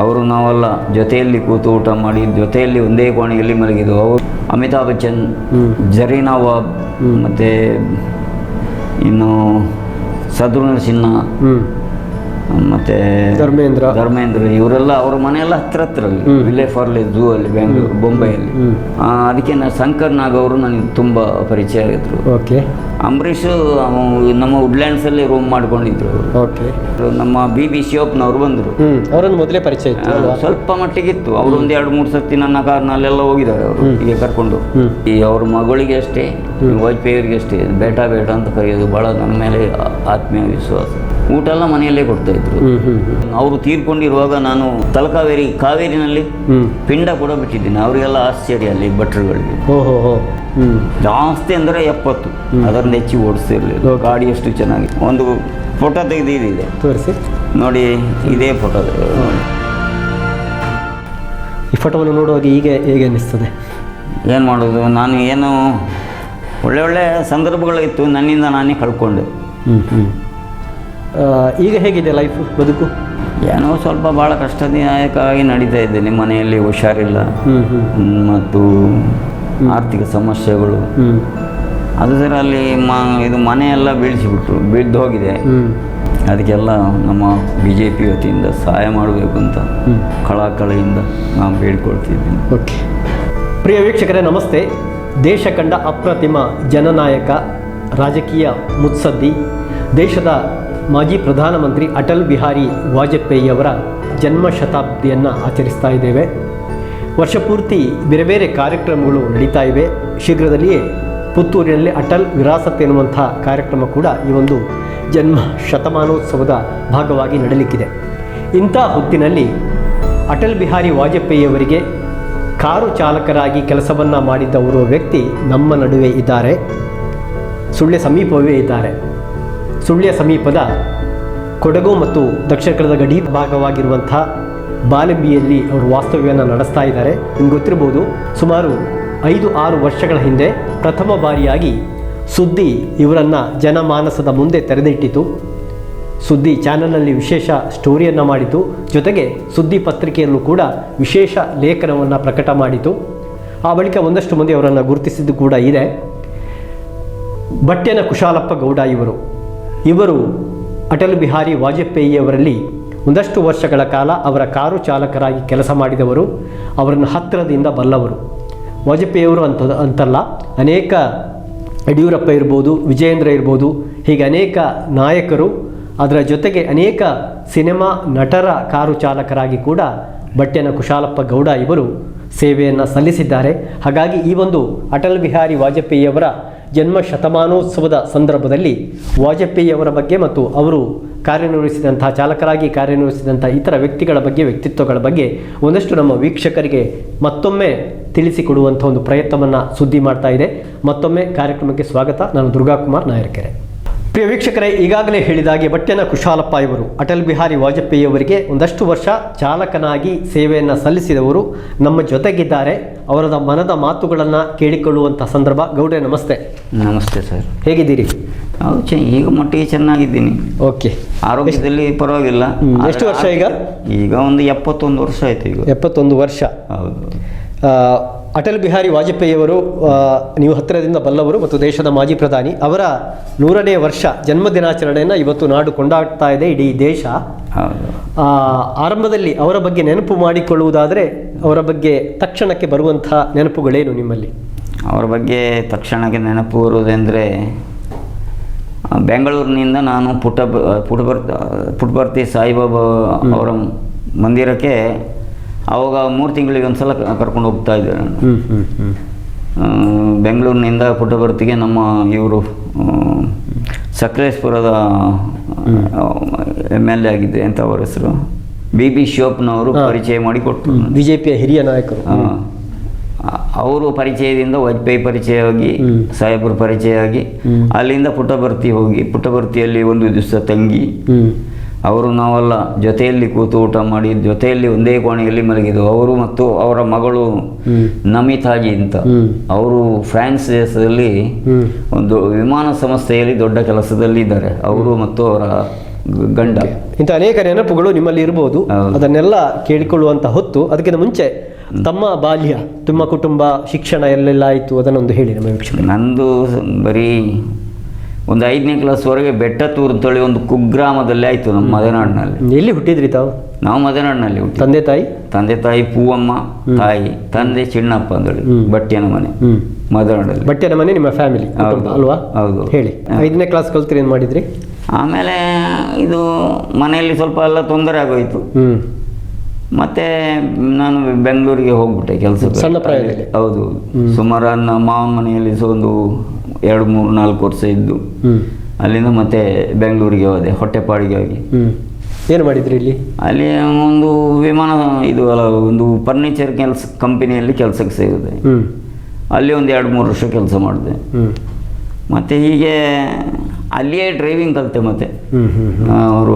ಅವರು ನಾವೆಲ್ಲ ಜೊತೆಯಲ್ಲಿ ಕೂತು ಊಟ ಮಾಡಿ ಜೊತೆಯಲ್ಲಿ ಒಂದೇ ಕೋಣೆಯಲ್ಲಿ ಮಲಗಿದ್ದು ಅವರು ಅಮಿತಾಬ್ ಬಚ್ಚನ್ ಜರೀನಾ ವಾಬ್ ಮತ್ತು ಇನ್ನು ಸದ್ರುನ ಸಿನ್ಹಾ ಮತ್ತು ಧರ್ಮೇಂದ್ರ. ಧರ್ಮೇಂದ್ರ ಇವರೆಲ್ಲ ಅವ್ರ ಮನೆಯೆಲ್ಲ ಹತ್ರ ಹತ್ರಲ್ಲಿ ವಿಲೆ ಫಾರ್ಲೆ ಝೂ ಅಲ್ಲಿ ಬೆಂಗಳೂರು ಬೊಂಬೈಯಲ್ಲಿ ಅಲ್ಲಿ ಅದಕ್ಕೆ ನಾ ಶಂಕರ್ ನಾಗ್ ಅವರು ನನಗೆ ತುಂಬ ಪರಿಚಯ ಆಗಿದ್ರು. ಓಕೆ. ಅಂಬರೀಷ್ ನಮ್ಮ ವುಡ್ಲ್ಯಾಂಡ್ಸಲ್ಲಿ ರೂಮ್ ಮಾಡ್ಕೊಂಡಿದ್ರು ಓಕೆ. ನಮ್ಮ ಬಿ ಬಿ ಶಿವಪ್ಪನವರು ಬಂದರು. ಅವರನ್ನು ಮೊದಲೇ ಪರಿಚಯ ಇತ್ತು ಮಟ್ಟಿಗೆ ಸ್ವಲ್ಪ ಮಟ್ಟಿಗಿತ್ತು. ಅವರು ಒಂದು ಎರಡು ಮೂರು ಸರ್ತಿ ನನ್ನ ಕಾರ್ನಲ್ಲೆಲ್ಲ ಹೋಗಿದ್ದಾರೆ ಅವರು ಹೀಗೆ ಕರ್ಕೊಂಡು. ಈ ಅವ್ರ ಮಗಳಿಗೆ ಅಷ್ಟೇ ವಾಜಪೇಯಿಯವರಿಗೆ ಅಷ್ಟೇ ಬೇಟ ಬೇಟ ಅಂತ ಕರೆಯೋದು ಭಾಳ ನನ್ನ ಮೇಲೆ ಆತ್ಮೀಯ ವಿಶ್ವಾಸ. ಊಟ ಎಲ್ಲ ಮನೆಯಲ್ಲೇ ಕೊಡ್ತಾ ಇದ್ರು. ಅವರು ತೀರ್ಕೊಂಡಿರುವಾಗ ನಾನು ತಲಕಾವೇರಿ ಕಾವೇರಿನಲ್ಲಿ ಪಿಂಡ ಕೂಡ ಬಿಟ್ಟಿದ್ದೀನಿ. ಅವರಿಗೆಲ್ಲ ಆಶ್ಚರ್ಯ ಅಲ್ಲಿ ಭಟ್ರುಗಳಿಗೆ. ಜಾಸ್ತಿ ಅಂದರೆ ಎಪ್ಪತ್ತು. ಅದರಿಂದ ಹೆಚ್ಚಿ ಓಡಿಸ್ತಿರ್ಲಿಲ್ಲ. ಗಾಡಿ ಎಷ್ಟು ಚೆನ್ನಾಗಿ ಒಂದು ಫೋಟೋ ತೆಗೆದಿದೆ ತೋರಿಸಿ. ನೋಡಿ ಇದೇ ಫೋಟೋ. ಈ ಫೋಟೋವನ್ನು ನೋಡುವಾಗ ಈಗ ಹೇಗೆ ಅನ್ನಿಸ್ತದೆ? ಏನು ಮಾಡೋದು? ನಾನು ಏನು ಒಳ್ಳೆ ಒಳ್ಳೆ ಸಂದರ್ಭಗಳಿತ್ತು ನನ್ನಿಂದ ನಾನೇ ಕಳ್ಕೊಂಡೆ. ಈಗ ಹೇಗಿದೆ ಲೈಫ್ ಬದುಕು? ಏನೋ ಸ್ವಲ್ಪ ಭಾಳ ಕಷ್ಟದಾಯಕವಾಗಿ ನಡೀತಾ ಇದ್ದೇನೆ ಮನೆಯಲ್ಲಿ ಹುಷಾರಿಲ್ಲ. ಮತ್ತು ಆರ್ಥಿಕ ಸಮಸ್ಯೆಗಳು. ಅದರಲ್ಲಿ ಅದು ಸರ ಅಲ್ಲಿ ಮ ಇದು ಮನೆಯೆಲ್ಲ ಬೀಳಿಸಿಬಿಟ್ರು ಬಿದ್ದು ಹೋಗಿದೆ. ಅದಕ್ಕೆಲ್ಲ ನಮ್ಮ ಬಿ ಜೆ ಪಿ ವತಿಯಿಂದ ಸಹಾಯ ಮಾಡಬೇಕು ಅಂತ ಕಳಕಳಿಯಿಂದ ನಾನು ಬೇಡ್ಕೊಳ್ತಿದ್ದೀನಿ. ಓಕೆ ಪ್ರಿಯ ವೀಕ್ಷಕರೇ ನಮಸ್ತೆ. ದೇಶ ಕಂಡ ಅಪ್ರತಿಮ ಜನನಾಯಕ ರಾಜಕೀಯ ಮುತ್ಸದ್ದಿ ದೇಶದ ಮಾಜಿ ಪ್ರಧಾನಮಂತ್ರಿ ಅಟಲ್ ಬಿಹಾರಿ ವಾಜಪೇಯಿಯವರ ಜನ್ಮ ಶತಾಬ್ದಿಯನ್ನು ಆಚರಿಸ್ತಾ ಇದ್ದೇವೆ. ವರ್ಷಪೂರ್ತಿ ಬೇರೆ ಬೇರೆ ಕಾರ್ಯಕ್ರಮಗಳು ನಡೀತಾ ಇವೆ. ಶೀಘ್ರದಲ್ಲಿಯೇ ಪುತ್ತೂರಿನಲ್ಲಿ ಅಟಲ್ ವಿರಾಸತ್ ಎನ್ನುವಂಥ ಕಾರ್ಯಕ್ರಮ ಕೂಡ ಈ ಒಂದು ಜನ್ಮ ಶತಮಾನೋತ್ಸವದ ಭಾಗವಾಗಿ ನಡೆಯಲಿಕ್ಕಿದೆ ಇಂಥ ಹೊತ್ತಿನಲ್ಲಿ ಅಟಲ್ ಬಿಹಾರಿ ವಾಜಪೇಯಿಯವರಿಗೆ ಕಾರು ಚಾಲಕರಾಗಿ ಕೆಲಸವನ್ನು ಮಾಡಿದ್ದ ಓರ್ವ ವ್ಯಕ್ತಿ ನಮ್ಮ ನಡುವೆ ಇದ್ದಾರೆ. ಸುಳ್ಳೆ ಸಮೀಪವೇ ಇದ್ದಾರೆ. ಸುಳ್ಯ ಸಮೀಪದ ಕೊಡಗು ಮತ್ತು ದಕ್ಷಿಣ ಕನ್ನಡದ ಗಡಿ ಭಾಗವಾಗಿರುವಂಥ ಬಾಲಂಬಿಯಲ್ಲಿ ಅವರು ವಾಸ್ತವ್ಯವನ್ನು ನಡೆಸ್ತಾ ಇದ್ದಾರೆ. ನಿಮ್ಗೆ ಗೊತ್ತಿರ್ಬೋದು, ಸುಮಾರು ಐದು ಆರು ವರ್ಷಗಳ ಹಿಂದೆ ಪ್ರಥಮ ಬಾರಿಯಾಗಿ ಸುದ್ದಿ ಇವರನ್ನು ಜನಮಾನಸದ ಮುಂದೆ ತೆರೆದಿಟ್ಟಿತು ಸುದ್ದಿ ಚಾನಲ್ನಲ್ಲಿ ವಿಶೇಷ ಸ್ಟೋರಿಯನ್ನು ಮಾಡಿತು ಜೊತೆಗೆ ಸುದ್ದಿ ಪತ್ರಿಕೆಯಲ್ಲೂ ಕೂಡ ವಿಶೇಷ ಲೇಖನವನ್ನು ಪ್ರಕಟ ಮಾಡಿತು ಆ ಬಳಿಕ ಒಂದಷ್ಟು ಮಂದಿ ಅವರನ್ನು ಗುರುತಿಸಿದ್ದು ಕೂಡ ಇದೆ. ಬಟ್ಟೆನ ಕುಶಾಲಪ್ಪ ಗೌಡ ಇವರು. ಇವರು ಅಟಲ್ ಬಿಹಾರಿ ವಾಜಪೇಯಿಯವರಲ್ಲಿ ಒಂದಷ್ಟು ವರ್ಷಗಳ ಕಾಲ ಅವರ ಕಾರು ಚಾಲಕರಾಗಿ ಕೆಲಸ ಮಾಡಿದವರು, ಅವರನ್ನು ಹತ್ತಿರದಿಂದ ಬಲ್ಲವರು. ವಾಜಪೇಯಿಯವರು ಅಂತ, ಅಂತಲ್ಲ, ಅನೇಕ ಯಡಿಯೂರಪ್ಪ ಇರ್ಬೋದು, ವಿಜಯೇಂದ್ರ ಇರ್ಬೋದು, ಹೀಗೆ ಅನೇಕ ನಾಯಕರು, ಅದರ ಜೊತೆಗೆ ಅನೇಕ ಸಿನಿಮಾ ನಟರ ಕಾರು ಚಾಲಕರಾಗಿ ಕೂಡ ಬಟ್ಟೆನ ಕುಶಾಲಪ್ಪ ಗೌಡ ಇವರು ಸೇವೆಯನ್ನು ಸಲ್ಲಿಸಿದ್ದಾರೆ. ಹಾಗಾಗಿ ಈ ಒಂದು ಅಟಲ್ ಬಿಹಾರಿ ವಾಜಪೇಯಿಯವರ ಜನ್ಮ ಶತಮಾನೋತ್ಸವದ ಸಂದರ್ಭದಲ್ಲಿ ವಾಜಪೇಯಿಯವರ ಬಗ್ಗೆ ಮತ್ತು ಅವರು ಕಾರ್ಯನಿರ್ವಹಿಸಿದಂಥ ಚಾಲಕರಾಗಿ ಕಾರ್ಯನಿರ್ವಹಿಸಿದಂಥ ಇತರ ವ್ಯಕ್ತಿಗಳ ಬಗ್ಗೆ, ವ್ಯಕ್ತಿತ್ವಗಳ ಬಗ್ಗೆ ಒಂದಷ್ಟು ನಮ್ಮ ವೀಕ್ಷಕರಿಗೆ ಮತ್ತೊಮ್ಮೆ ತಿಳಿಸಿಕೊಡುವಂಥ ಒಂದು ಪ್ರಯತ್ನವನ್ನು ಸುದ್ದಿ ಮಾಡ್ತಾ ಇದೆ. ಮತ್ತೊಮ್ಮೆ ಕಾರ್ಯಕ್ರಮಕ್ಕೆ ಸ್ವಾಗತ. ನಾನು ದುರ್ಗಾಕುಮಾರ್ ನಾಯರ್ಕೆರೆ. ಪ್ರಿಯ ವೀಕ್ಷಕರೇ ಈಗಾಗಲೇ ಹೇಳಿದಾಗೆ ಬಟ್ಟೆನ ಕುಶಾಲಪ್ಪ ಇವರು ಅಟಲ್ ಬಿಹಾರಿ ವಾಜಪೇಯಿ ಅವರಿಗೆ ಒಂದಷ್ಟು ವರ್ಷ ಚಾಲಕನಾಗಿ ಸೇವೆಯನ್ನು ಸಲ್ಲಿಸಿದವರು ನಮ್ಮ ಜೊತೆಗಿದ್ದಾರೆ. ಅವರದ ಮನದ ಮಾತುಗಳನ್ನು ಕೇಳಿಕೊಳ್ಳುವಂಥ ಸಂದರ್ಭ. ಗೌಡ್ರೆ ನಮಸ್ತೆ. ನಮಸ್ತೆ ಸರ್. ಹೇಗಿದ್ದೀರಿ? ಹೌದು ಈಗ ಮಟ್ಟಿಗೆ ಚೆನ್ನಾಗಿದ್ದೀನಿ. ಓಕೆ. ಆರೋಗ್ಯದಲ್ಲಿ ಪರವಾಗಿಲ್ಲ. ಎಷ್ಟು ವರ್ಷ ಈಗ? ಈಗ ಒಂದು ಎಪ್ಪತ್ತೊಂದು ವರ್ಷ ಆಯಿತು ಈಗ. ಎಪ್ಪತ್ತೊಂದು ವರ್ಷ. ಹೌದು. ಅಟಲ್ ಬಿಹಾರಿ ವಾಜಪೇಯಿಯವರು ನೀವು ಹತ್ತಿರದಿಂದ ಬಲ್ಲವರು ಮತ್ತು ದೇಶದ ಮಾಜಿ ಪ್ರಧಾನಿ ಅವರ ನೂರನೇ ವರ್ಷ ಜನ್ಮ ದಿನಾಚರಣೆಯನ್ನು ಇವತ್ತು ನಾಡು ಕೊಂಡಾಡ್ತಾ ಇದೆ ಇಡೀ ದೇಶ. ಆರಂಭದಲ್ಲಿ ಅವರ ಬಗ್ಗೆ ನೆನಪು ಮಾಡಿಕೊಳ್ಳುವುದಾದರೆ ಅವರ ಬಗ್ಗೆ ತಕ್ಷಣಕ್ಕೆ ಬರುವಂಥ ನೆನಪುಗಳೇನು ನಿಮ್ಮಲ್ಲಿ? ಅವರ ಬಗ್ಗೆ ತಕ್ಷಣಕ್ಕೆ ನೆನಪು ಬರುವುದೆಂದರೆ ಬೆಂಗಳೂರಿನಿಂದ ನಾನು ಪುಟ್ಟ ಪುಟಬರ್ ಪುಟ್ಟಬರ್ತಿ ಸಾಯಿಬಾಬಾ ಅವರ ಮಂದಿರಕ್ಕೆ ಅವಾಗ ಮೂರು ತಿಂಗಳಿಗೆ ಒಂದು ಸಲ ಕರ್ಕೊಂಡು ಹೋಗ್ತಾ ಇದ್ದೆ ನಾನು. ಬೆಂಗಳೂರಿನಿಂದ ಪುಟ್ಟಭರ್ತಿಗೆ ನಮ್ಮ ಇವರು ಸಕಲೇಶ್ಪುರದ ಎಂ ಎಲ್ ಎ ಆಗಿದ್ದೆ ಅಂತ ಅವರ ಹೆಸರು. ಬಿ ಬಿ ಶಿವಪ್ಪನವರು ಪರಿಚಯ ಮಾಡಿ ಕೊಟ್ಟರು. ಬಿ ಜೆ ಪಿಯ ಹಿರಿಯ ನಾಯಕರು. ಅವರು ಪರಿಚಯದಿಂದ ವಾಜಪೇಯಿ ಪರಿಚಯ ಆಗಿ. ಸಾಹೇಬರು ಪರಿಚಯ ಆಗಿ ಅಲ್ಲಿಂದ ಪುಟ್ಟಭರ್ತಿ ಹೋಗಿ ಪುಟ್ಟಭರ್ತಿಯಲ್ಲಿ ಒಂದು ದಿವಸ ತಂಗಿ ಅವರು ನಾವೆಲ್ಲ ಜೊತೆಯಲ್ಲಿ ಕೂತು ಊಟ ಮಾಡಿ ಜೊತೆಯಲ್ಲಿ ಒಂದೇ ಕೋಣೆಯಲ್ಲಿ ಮಲಗಿದ್ದು ಅವರು ಮತ್ತು ಅವರ ಮಗಳು. ನಮಿತಾಜಿ ಅಂತ. ಅವರು ಫ್ರಾನ್ಸ್ ದೇಶದಲ್ಲಿ ಒಂದು ವಿಮಾನ ಸಂಸ್ಥೆಯಲ್ಲಿ ದೊಡ್ಡ ಕೆಲಸದಲ್ಲಿ ಇದ್ದಾರೆ. ಅವರು ಮತ್ತು ಅವರ ಗಂಡ. ಇಂಥ ಅನೇಕ ನೆನಪುಗಳು ನಿಮ್ಮಲ್ಲಿ ಇರಬಹುದು. ಅದನ್ನೆಲ್ಲ ಕೇಳಿಕೊಳ್ಳುವಂತ ಹೊತ್ತು. ಅದಕ್ಕಿಂತ ಮುಂಚೆ ತಮ್ಮ ಬಾಲ್ಯ ತುಂಬ ಕುಟುಂಬ ಶಿಕ್ಷಣ ಎಲ್ಲೆಲ್ಲ ಆಯಿತು. ಅದನ್ನೊಂದು ಹೇಳಿ ನಮ್ಮ ವೀಕ್ಷಕ ನಂದು ಬರೀ ಒಂದು ಐದನೇ ಕ್ಲಾಸ್ವರೆಗೆ ಬೆಟ್ಟತೂರು ಅಂತೇಳಿ ಒಂದು ಕುಗ್ರಾಮದಲ್ಲಿ ಆಯಿತು ನಮ್ಮ ಮದೆನಾಡಿನಲ್ಲಿ ಎಲ್ಲಿ ಹುಟ್ಟಿದ್ರಿ ತಾವು? ನಾವು ಮದೆನಾಡಿನಲ್ಲಿ ಹುಟ್ಟಿ ತಂದೆ ತಾಯಿ? ತಂದೆ ತಾಯಿ ಪೂವಮ್ಮ ತಾಯಿ ತಂದೆ ಚಿಣ್ಣಪ್ಪ ಅಂತೇಳಿ ಬಟ್ಟೆನ ಬಟ್ಟಿಯನ ಮನೆ ಮದೆನಾಡಲ್ಲಿ ಬಟ್ಟೆನ ಮನೆ ನಿಮ್ಮ ಫ್ಯಾಮಿಲಿ. ಅಲ್ವಾ? ಹೌದು. ಹೇಳಿ ಐದನೇ ಕ್ಲಾಸ್ ಕಲ್ತ್ರಿ ಏನು ಮಾಡಿದ್ರಿ? ಆಮೇಲೆ ಇದು ಮನೆಯಲ್ಲಿ ಸ್ವಲ್ಪ ಎಲ್ಲ ತೊಂದರೆ ಆಗೋಯ್ತು. ಮತ್ತೆ ನಾನು ಬೆಂಗಳೂರಿಗೆ ಹೋಗ್ಬಿಟ್ಟೆ ಕೆಲಸ ಸಣ್ಣ? ಹೌದು. ಸುಮಾರು ನನ್ನ ಮಾವನ ಮನೆಯಲ್ಲಿ ಸಹ ಒಂದು ಎರಡು ಮೂರು ನಾಲ್ಕು ವರ್ಷ ಇದ್ದು. ಅಲ್ಲಿಂದ ಮತ್ತೆ ಬೆಂಗಳೂರಿಗೆ ಹೋದೆ ಹೊಟ್ಟೆಪಾಡಿಗೆ ಹೋಗಿ. ಏನು ಮಾಡಿದ್ರಿ ಇಲ್ಲಿ? ಅಲ್ಲಿ ಒಂದು ವಿಮಾನ ಇದು ಅಲ್ಲ ಒಂದು ಫರ್ನಿಚರ್ ಕೆಲಸ ಕಂಪನಿಯಲ್ಲಿ ಕೆಲಸಕ್ಕೆ ಸೇರಿದೆ. ಅಲ್ಲಿ ಒಂದು ಎರಡು ಮೂರು ವರ್ಷ ಕೆಲಸ ಮಾಡಿದೆ. ಮತ್ತು ಹೀಗೆ ಅಲ್ಲಿಯೇ ಡ್ರೈವಿಂಗ್ ಕಲಿತೆ ಮತ್ತೆ. ಅವರು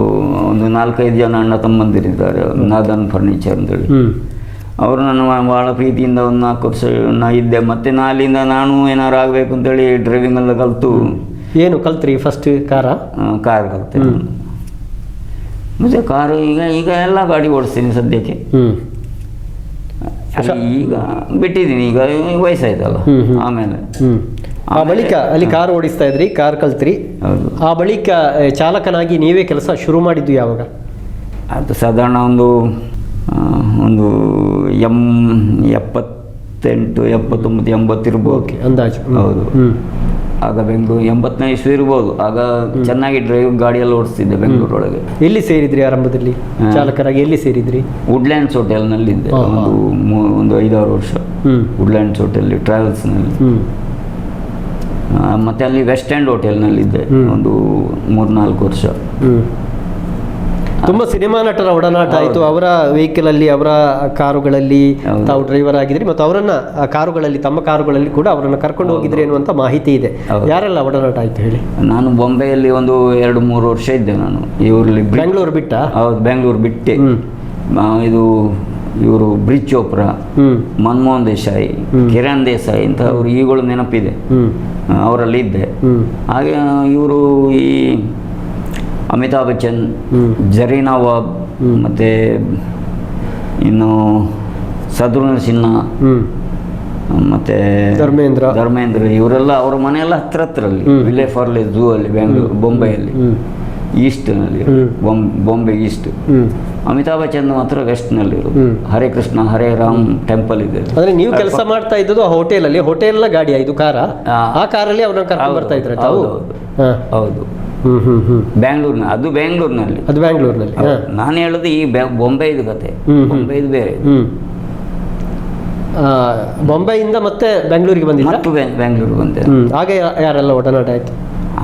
ಒಂದು ನಾಲ್ಕೈದು ಜನ ಅಣ್ಣ ತಮ್ಮಂದಿರಿದ್ದಾರೆ ನಾದನ್ ಫರ್ನಿಚರ್ ಅಂತೇಳಿ. ಅವರು ನನ್ನ ಭಾಳ ಪ್ರೀತಿಯಿಂದ ಒಂದು ನಾಲ್ಕು ವರ್ಷ ನಾ ಇದ್ದೆ. ಮತ್ತು ನಾ ಅಲ್ಲಿಂದ ನಾನು ಏನಾರು ಆಗಬೇಕು ಅಂತೇಳಿ ಡ್ರೈವಿಂಗ್ ಎಲ್ಲ ಕಲಿತು. ಏನು ಕಲ್ತ್ರಿ ಫಸ್ಟ್ ಕಾರ ಕಾರ್ ಕಲಿತೆ. ಮತ್ತು ಕಾರು ಈಗ ಈಗ ಎಲ್ಲ ಗಾಡಿ ಓಡಿಸ್ತೀನಿ ಸದ್ಯಕ್ಕೆ. ಈಗ ಬಿಟ್ಟಿದ್ದೀನಿ. ಈಗ ವಯಸ್ಸಾಯ್ತಲ್ಲ. ಆಮೇಲೆ. ಆ ಬಳಿಕ ಅಲ್ಲಿ ಕಾರ್ ಓಡಿಸ್ತಾ ಇದ್ರಿ ಕಾರ್ ಕಲ್ತ್ರಿ. ಆ ಬಳಿಕ ಚಾಲಕನಾಗಿ ನೀವೇ ಕೆಲಸ ಶುರು ಮಾಡಿದ್ದು ಯಾವಾಗ? ಅದು ಸಾಧಾರಣ ಒಂದು ಒಂದು ಎಂ ಎಪ್ಪತ್ತೆಂಟು ಎಪ್ಪತ್ತೊಂಬತ್ತು ಎಂಬತ್ತು ಇರ್ಬೋದು ಓಕೆ ಅಂದಾಜು ಹೌದು. ಆಗ ಬೆಂಗಳೂರು ಎಂಬತ್ತನೇ ಇಸ್ವಿ ಇರ್ಬೋದು. ಆಗ ಚೆನ್ನಾಗಿ ಡ್ರೈವ್ ಗಾಡಿಯಲ್ಲಿ ಓಡಿಸ್ತಿದ್ದೆ ಬೆಂಗಳೂರೊಳಗೆ. ಎಲ್ಲಿ ಸೇರಿದ್ರಿ ಆರಂಭದಲ್ಲಿ? ಚಾಲಕರಾಗಿ ಎಲ್ಲಿ ಸೇರಿದ್ರಿ? ವುಡ್ಲ್ಯಾಂಡ್ಸ್ ಹೋಟೆಲ್ನಲ್ಲಿದ್ದೆ. ಒಂದು ಒಂದು ಐದಾರು ವರ್ಷ. ವುಡ್ಲ್ಯಾಂಡ್ಸ್ ಹೋಟೆಲ್ ಟ್ರಾವೆಲ್ಸ್ನಲ್ಲಿ ಮತ್ತೆ ಅಲ್ಲಿ ವೆಸ್ಟ್ ಎಂಡ್ ಹೋಟೆಲ್ನಲ್ಲಿದ್ದೆ. ಒಂದು ಮೂರ್ನಾಲ್ಕು ವರ್ಷ. ತುಂಬಾ ಸಿನಿಮಾ ನಟರ ಒಡನಾಟ ಆಯಿತು. ಅವರ ವೆಹಿಕಲ್ ಅಲ್ಲಿ ಅವರ ಕಾರುಗಳಲ್ಲಿ. ತಾವು ಡ್ರೈವರ್ ಆಗಿದ್ರಿ ಮತ್ತು ಅವರನ್ನ ಆ ಕಾರುಗಳಲ್ಲಿ ತಮ್ಮ ಕಾರುಗಳಲ್ಲಿ ಕೂಡ ಅವರನ್ನು ಕರ್ಕೊಂಡು ಹೋಗಿದ್ರಿ ಅನ್ನುವಂಥ ಮಾಹಿತಿ ಇದೆ. ಯಾರೆಲ್ಲ ಒಡನಾಟ ಆಯ್ತು ಹೇಳಿ? ನಾನು ಬೊಂಬೆಯಲ್ಲಿ ಒಂದು ಎರಡು ಮೂರು ವರ್ಷ ಇದ್ದೆ ನಾನು. ಇವರಲ್ಲಿ ಬೆಂಗಳೂರು ಬಿಟ್ಟ? ಹೌದು ಬೆಂಗಳೂರು ಬಿಟ್ಟೆ. ಇದು ಇವರು ಬ್ರಿಜ್ ಚೋಪ್ರಾ ಮನ್ಮೋಹನ್ ದೇಸಾಯಿ. ಕಿರಣ್ ದೇಸಾಯಿ ಅಂತ ಅವರು ಈಗಳು ನೆನಪಿದೆ. ಅವರಲ್ಲಿ ಇದ್ದೆ ಹಾಗೆ ಇವರು ಈ ಅಮಿತಾಬ್ ಬಚ್ಚನ್. ಜರೀನಾ ವಾಬ್. ಮತ್ತು ಇನ್ನು ಸದ್ರುನ ಸಿನ್ಹಾ ಮತ್ತೆ ಧರ್ಮೇಂದ್ರ. ಧರ್ಮೇಂದ್ರ ಇವರೆಲ್ಲ ಅವರ ಮನೆಯೆಲ್ಲ ಹತ್ರ ಹತ್ರ ಅಲ್ಲಿ ವಿಲೆ ಫಾರ್ಲೆ ಝೂ ಅಲ್ಲಿ ಬೆಂಗಳೂರು ಬೊಂಬೈಯಲ್ಲಿ ಈಸ್ಟ್ನಲ್ಲಿ ಬಾಂಬೆ ಈಸ್ಟ್. ಅಮಿತಾಬ್ ಬಚ್ಚನ್ ಮಾತ್ರ ವೆಸ್ಟ್ನಲ್ಲಿ ಇರೋದು. ಹರೇ ಕೃಷ್ಣ ಹರೇ ರಾಮ್ ಟೆಂಪಲ್ ಇದೆ ಅಂದ್ರೆ ನೀವು ಕೆಲಸ ಮಾಡ್ತಾ ಇದ್ದದ್ದು ಆ ಹೋಟೆಲ್ ಅಲ್ಲಿ ಹೋಟೆಲ್ ಗಾಡಿ ಐದು ಕಾರ? ಆ. ಕಾರಲ್ಲಿ ಅವ್ರನ್ನ ಕರ್ಕೊಂಡು ಬರ್ತಾ ಇದ್ರೆ ಹೌದು, ಹೌದು. ಬ್ಯಾಂಗ್ಳೂರ್ನ ಅದು ಬ್ಯಾಂಗ್ಳೂರ್ನಲ್ಲಿ. ಅದು ಬ್ಯಾಂಗ್ಳೂರ್ನಲ್ಲಿ. ನಾನು ಹೇಳೋದು ಈ ಬೊಂಬೈದು ಕತೆ. ಬೊಂಬೈದು ಬೇರೆ. ಬೊಂಬೈಯಿಂದ ಮತ್ತೆ ಬೆಂಗಳೂರಿಗೆ ಬಂದಿದ್ದೆ ಮತ್ತು ಬೆಂಗಳೂರಿಗೆ ಬಂದೆ. ಆಗ ಯಾರೆಲ್ಲ ಒಡನಾಟ ಆಯ್ತು?